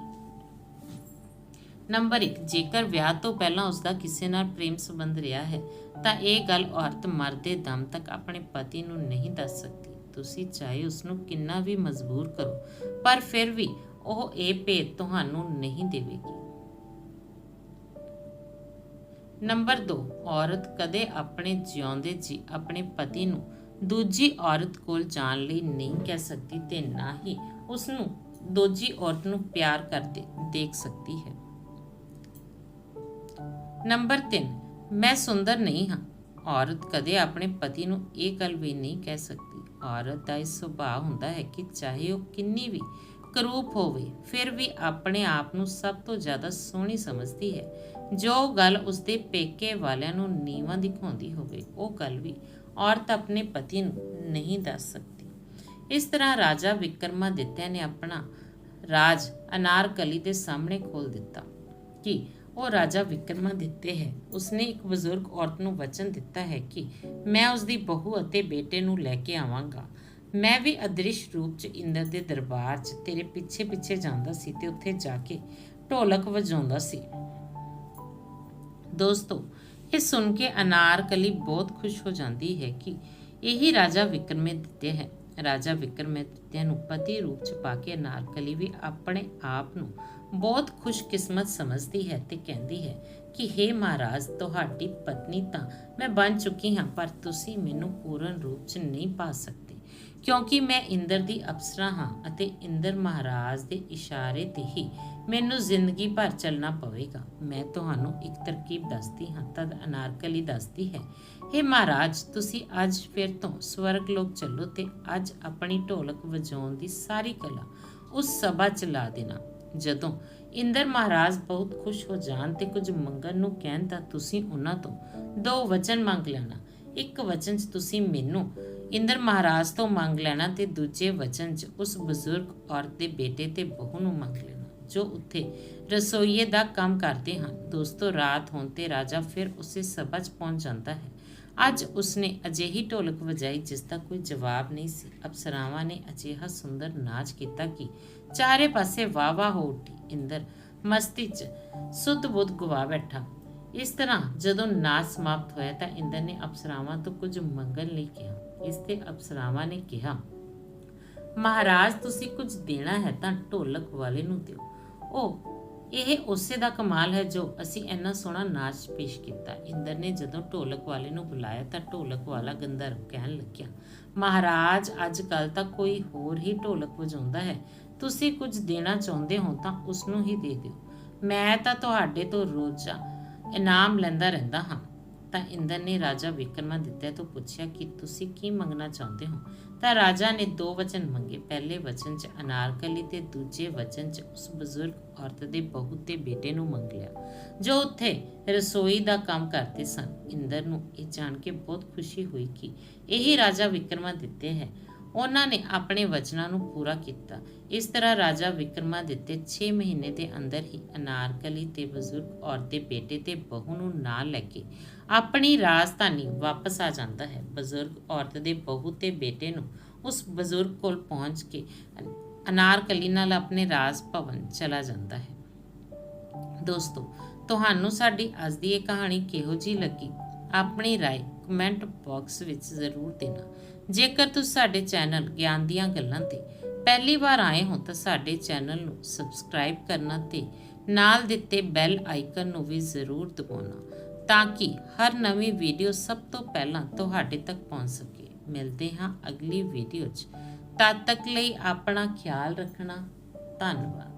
Speaker 1: ਨੰਬਰ 1 ਜੇਕਰ ਵਿਆਹ ਤੋਂ ਪਹਿਲਾਂ ਉਸ ਦਾ ਕਿਸੇ ਨਾਲ ਪ੍ਰੇਮ ਸੰਬੰਧ ਰਿਹਾ ਹੈ, ਤਾਂ ਇਹ ਗੱਲ ਔਰਤ ਮਰਦੇ ਦਮ ਤੱਕ ਆਪਣੇ ਪਤੀ ਨੂੰ ਨਹੀਂ ਦੱਸ ਸਕਦੀ। ਤੁਸੀਂ ਚਾਹੇ ਉਸ ਨੂੰ ਕਿੰਨਾ ਵੀ ਮਜਬੂਰ ਕਰੋ, ਪਰ ਫਿਰ ਵੀ ਉਹ ਇਹ ਭੇਦ ਤੁਹਾਨੂੰ ਨਹੀਂ ਦੇਵੇਗੀ। ਨੰਬਰ 2 ਔਰਤ ਕਦੇ ਆਪਣੇ ਜਿਉਂਦੇ ਜੀ ਆਪਣੇ ਪਤੀ ਨੂੰ ਦੂਜੀ ਔਰਤ ਕੋਲ ਜਾਣ ਲਈ ਨਹੀਂ ਕਹਿ ਸਕਦੀ ਤੇ ਨਾ ਹੀ ਉਸ ਨੂੰ ਦੂਜੀ ਔਰਤ ਨੂੰ ਪਿਆਰ ਕਰਦੇ ਦੇਖ ਸਕਦੀ ਹੈ। ਨੰਬਰ 3 ਮੈਂ ਸੁੰਦਰ ਨਹੀਂ ਹਾਂ। ਔਰਤ ਕਦੇ ਆਪਣੇ ਪਤੀ ਨੂੰ ਇਹ ਗੱਲ ਵੀ ਨਹੀਂ ਕਹਿ ਸਕਦੀ। ਔਰਤ ਦਾ ਇਹ ਸੁਭਾਅ ਹੁੰਦਾ ਹੈ ਕਿ ਚਾਹੇ ਉਹ ਕਿੰਨੀ ਵੀ ਕਰੂਪ ਹੋਵੇ, ਫਿਰ ਵੀ ਆਪਣੇ ਆਪ ਨੂੰ ਸਭ ਤੋਂ ਜ਼ਿਆਦਾ ਸੋਹਣੀ ਸਮਝਦੀ ਹੈ। ਜੋ ਗੱਲ ਉਸਦੇ ਪੇਕੇ ਵਾਲਿਆਂ ਨੂੰ ਨੀਵਾਂ ਦਿਖਾਉਂਦੀ ਹੋਵੇ, ਉਹ ਗੱਲ ਵੀ ਔਰਤ ਆਪਣੇ ਪਤੀ ਨੂੰ ਨਹੀਂ ਦੱਸ ਸਕਦੀ। ਇਸ ਤਰ੍ਹਾਂ ਰਾਜਾ ਵਿਕਰਮਾਦਿੱਤਿਆ ਨੇ ਆਪਣਾ ਰਾਜ ਅਨਾਰਕਲੀ ਦੇ ਸਾਹਮਣੇ ਖੋਲ ਦਿੱਤਾ ਕਿ ਉਹ ਰਾਜਾ ਵਿਕਰਮਾਦਿੱਤੇ ਹੈ। ਉਸਨੇ ਇੱਕ ਬਜ਼ੁਰਗ ਔਰਤ ਨੂੰ ਵਚਨ ਦਿੱਤਾ ਹੈ ਕਿ ਮੈਂ ਉਸਦੀ ਬਹੂ ਅਤੇ ਬੇਟੇ ਨੂੰ ਲੈ ਕੇ ਆਵਾਂਗਾ। ਮੈਂ ਵੀ ਅਦ੍ਰਿਸ਼ ਰੂਪ 'ਚ ਇੰਦਰ ਦੇ ਦਰਬਾਰ 'ਚ ਤੇਰੇ ਪਿੱਛੇ ਪਿੱਛੇ ਜਾਂਦਾ ਸੀ ਤੇ ਉੱਥੇ ਜਾ ਕੇ ਢੋਲਕ ਵਜਾਉਂਦਾ ਸੀ। ਦੋਸਤੋ, ਇਹ ਸੁਣ ਕੇ ਅਨਾਰਕਲੀ ਬਹੁਤ ਖੁਸ਼ ਹੋ ਜਾਂਦੀ ਹੈ ਕਿ ਇਹੀ ਰਾਜਾ ਵਿਕਰਮਾਦਿੱਤਿਆ ਹੈ। ਰਾਜਾ ਵਿਕਰਮਾਦਿੱਤਿਆ ਨੂੰ ਪਤੀ ਰੂਪ 'ਚ ਪਾ ਕੇ ਅਨਾਰਕਲੀ ਵੀ ਆਪਣੇ ਆਪ ਨੂੰ ਬਹੁਤ ਖੁਸ਼ਕਿਸਮਤ ਸਮਝਦੀ ਹੈ ਤੇ ਕਹਿੰਦੀ ਹੈ ਕਿ हे ਮਹਾਰਾਜ, ਤੁਹਾਡੀ ਪਤਨੀ ਤਾਂ ਮੈਂ ਬਣ ਚੁੱਕੀ ਹਾਂ, ਪਰ ਤੁਸੀਂ ਮੈਨੂੰ ਪੂਰਨ ਰੂਪ 'ਚ ਨਹੀਂ ਪਾ ਸਕਦੇ। ਕਿਉਂਕਿ ਮੈਂ ਇੰਦਰ ਦੀ ਅਪਸਰਾ ਹਾਂ ਅਤੇ ਇੰਦਰ ਮਹਾਰਾਜ ਦੇ ਇਸ਼ਾਰੇ ਤੇ ਹੀ ਮੈਨੂੰ ਜ਼ਿੰਦਗੀ ਭਰ ਚੱਲਣਾ ਪਵੇਗਾ। ਮੈਂ ਤੁਹਾਨੂੰ ਇੱਕ ਤਰਕੀਬ ਦੱਸਦੀ ਹਾਂ, ਤਦ ਅਨਾਰਕਲੀ ਦੱਸਦੀ ਹੈ हे ਮਹਾਰਾਜ, ਤੁਸੀਂ ਅੱਜ ਫਿਰ ਤੋਂ ਸਵਰਗ ਲੋਕ ਚੱਲੋ ਤੇ ਅੱਜ ਆਪਣੀ ਢੋਲਕ ਵਜਾਉਣ ਦੀ ਸਾਰੀ ਕਲਾ ਉਸ ਸਭਾ ਚ ਲਾ ਦੇਣਾ। ਜਦੋਂ ਇੰਦਰ ਮਹਾਰਾਜ ਬਹੁਤ ਖੁਸ਼ ਹੋ ਜਾਣ ਤੇ ਕੁਝ ਮੰਗਣ ਨੂੰ ਕਹਿਣ ਤਾਂ ਤੁਸੀਂ ਉਹਨਾਂ ਤੋਂ ਦੋ ਵਚਨ ਮੰਗ ਲੈਣਾ। ਇੱਕ ਵਚਨ 'ਚ ਤੁਸੀਂ ਮੈਨੂੰ ਇੰਦਰ ਮਹਾਰਾਜ ਤੋਂ ਮੰਗ ਲੈਣਾ ਤੇ ਦੂਜੇ ਵਚਨ 'ਚ ਉਸ ਬਜ਼ੁਰਗ ਔਰਤ ਦੇ ਬੇਟੇ ਤੇ ਬਹੂ ਨੂੰ ਮੰਗ ਲੈਣਾ, ਜੋ ਉੱਥੇ ਰਸੋਈਏ ਦਾ ਕੰਮ ਕਰਦੇ ਹਨ। ਦੋਸਤੋ, ਰਾਤ ਹੋਣ ਤੇ ਰਾਜਾ ਫਿਰ ਉਸੇ ਸਭਾ 'ਚ ਪਹੁੰਚ ਜਾਂਦਾ ਹੈ। ਅੱਜ ਉਸਨੇ ਅਜਿਹੀ ਢੋਲਕ ਵਜਾਈ ਜਿਸ ਦਾ ਕੋਈ ਜਵਾਬ ਨਹੀਂ ਸੀ। ਅਪਸਰਾਵਾਂ ਨੇ ਅਜਿਹਾ ਸੁੰਦਰ ਨਾਚ ਕੀਤਾ ਕਿ ਚਾਰੇ ਪਾਸੇ ਵਾਵਾ ਹੋ ਉੱਠੀ। ਇੰਦਰ ਮਸਤੀ 'ਚ ਸੁੱਧ ਬੁੱਧ ਗਵਾ ਬੈਠਾ। ਇਸ ਤਰ੍ਹਾਂ ਜਦੋਂ ਨਾਚ ਸਮਾਪਤ ਹੋਇਆ ਤਾਂ ਇੰਦਰ ਨੇ ਅਪਸਰਾਵਾਂ ਤੋਂ ਕੁਝ ਮੰਗਣ ਲਈ ਕਿਹਾ। ਇਸ ਤੇ ਅਪਸਰਾਵਾਂ ਨੇ ਕਿਹਾ, ਮਹਾਰਾਜ, ਤੁਸੀਂ ਕੁਝ ਦੇਣਾ ਹੈ ਤਾਂ ਢੋਲਕ ਵਾਲੇ ਨੂੰ ਦਿਓ। ਉਹ ਇਹ ਉਸੇ ਦਾ ਕਮਾਲ ਹੈ ਜੋ ਅਸੀਂ ਇੰਨਾ ਸੋਹਣਾ ਨਾਚ ਪੇਸ਼ ਕੀਤਾ। ਇੰਦਰ ਨੇ ਜਦੋਂ ਢੋਲਕ ਵਾਲੇ ਨੂੰ ਬੁਲਾਇਆ ਤਾਂ ਢੋਲਕ ਵਾਲਾ ਗੰਧਰਵ ਕਹਿਣ ਲੱਗਿਆ, ਮਹਾਰਾਜ ਅੱਜ ਕੱਲ ਤਾਂ ਕੋਈ ਹੋਰ ਹੀ ਢੋਲਕ ਵਜਾਉਂਦਾ ਹੈ। ਤੁਸੀਂ ਕੁਝ ਦੇਣਾ ਚਾਹੁੰਦੇ ਹੋ ਤਾਂ ਉਸ ਨੂੰ ਹੀ ਦੇ ਦਿਓ। ਮੈਂ ਤਾਂ ਤੁਹਾਡੇ ਤੋਂ ਰੋਜ਼ਾ ਇਨਾਮ ਲੈਂਦਾ ਰਹਿੰਦਾ ਹਾਂ। ਤਾਂ ਇੰਦਰ ਨੇ ਰਾਜਾ ਵਿਕਰਮਾਦਿੱਤਿਆ ਤੋਂ ਪੁੱਛਿਆ ਕਿ ਤੁਸੀਂ ਕੀ ਮੰਗਣਾ ਚਾਹੁੰਦੇ ਹੋ? ਤਾਂ ਰਾਜਾ ਨੇ ਦੋ ਵਚਨ ਮੰਗੇ। ਪਹਿਲੇ ਵਚਨ 'ਚ ਅਨਾਰਕਲੀ ਤੇ ਦੂਜੇ ਵਚਨ 'ਚ ਉਸ ਬਜ਼ੁਰਗ ਔਰਤ ਦੇ ਬਹੂ ਤੇ ਬੇਟੇ ਨੂੰ ਮੰਗ ਲਿਆ, ਜੋ ਉੱਥੇ ਰਸੋਈ ਦਾ ਕੰਮ ਕਰਦੇ ਸਨ। ਇੰਦਰ ਨੂੰ ਇਹ ਜਾਣ ਕੇ ਬਹੁਤ ਖੁਸ਼ੀ ਹੋਈ ਕਿ ਇਹੀ ਰਾਜਾ ਵਿਕਰਮਾਦਿੱਤਿਆ ਹੈ। ਉਹਨਾਂ ਨੇ ਆਪਣੇ ਵਚਨਾਂ ਨੂੰ ਪੂਰਾ ਕੀਤਾ ਇਸ ਤਰ੍ਹਾਂ ਰਾਜਾ ਵਿਕਰਮਾਦਿੱਤੇ 6 ਮਹੀਨੇ ਦੇ ਅੰਦਰ ਹੀ ਅਨਾਰਕਲੀ ਤੇ ਬਜ਼ੁਰਗ ਔਰਤ ਦੇ ਬੇਟੇ ਤੇ ਬਹੂ ਨੂੰ ਨਾਲ ਲੈ ਕੇ ਆਪਣੀ ਰਾਜਧਾਨੀ ਵਾਪਸ ਆ ਜਾਂਦਾ ਹੈ ਬਜ਼ੁਰਗ ਔਰਤ ਦੇ ਬਹੂ ਤੇ ਬੇਟੇ ਨੂੰ ਉਸ ਬਜ਼ੁਰਗ ਕੋਲ ਪਹੁੰਚ ਕੇ ਅਨ- ਅਨਾਰਕਲੀ ਨਾਲ ਆਪਣੇ ਰਾਜ ਭਵਨ ਚਲਾ ਜਾਂਦਾ ਹੈ ਦੋਸਤੋ ਤੁਹਾਨੂੰ ਸਾਡੀ ਅੱਜ ਦੀ ਇਹ ਕਹਾਣੀ ਕਿਹੋ ਜੀ ਲੱਗੀ ਆਪਣੀ رائے ਕਮੈਂਟ ਬਾਕਸ ਵਿੱਚ ਜ਼ਰੂਰ ਦੇਣਾ ਜੇਕਰ ਤੁਸੀਂ ਸਾਡੇ ਚੈਨਲ ਗਿਆਨ ਦੀਆਂ ਗੱਲਾਂ ਤੇ ਪਹਿਲੀ ਵਾਰ ਆਏ ਹੋ ਤਾਂ ਸਾਡੇ ਚੈਨਲ ਨੂੰ ਸਬਸਕ੍ਰਾਈਬ ਕਰਨਾ ਤੇ ਨਾਲ ਦਿੱਤੇ ਬੈਲ ਆਈਕਨ ਨੂੰ ਵੀ ਜ਼ਰੂਰ ਦਬਾਉਣਾ ਤਾਂ ਕਿ ਹਰ ਨਵੀਂ ਵੀਡੀਓ ਸਭ ਤੋਂ ਪਹਿਲਾਂ ਤੁਹਾਡੇ ਤੱਕ ਪਹੁੰਚ ਸਕੇ। ਮਿਲਦੇ ਹਾਂ ਅਗਲੀ ਵੀਡੀਓ 'ਚ। ਤਦ ਤੱਕ ਲਈ ਆਪਣਾ ਖਿਆਲ ਰੱਖਣਾ। ਧੰਨਵਾਦ।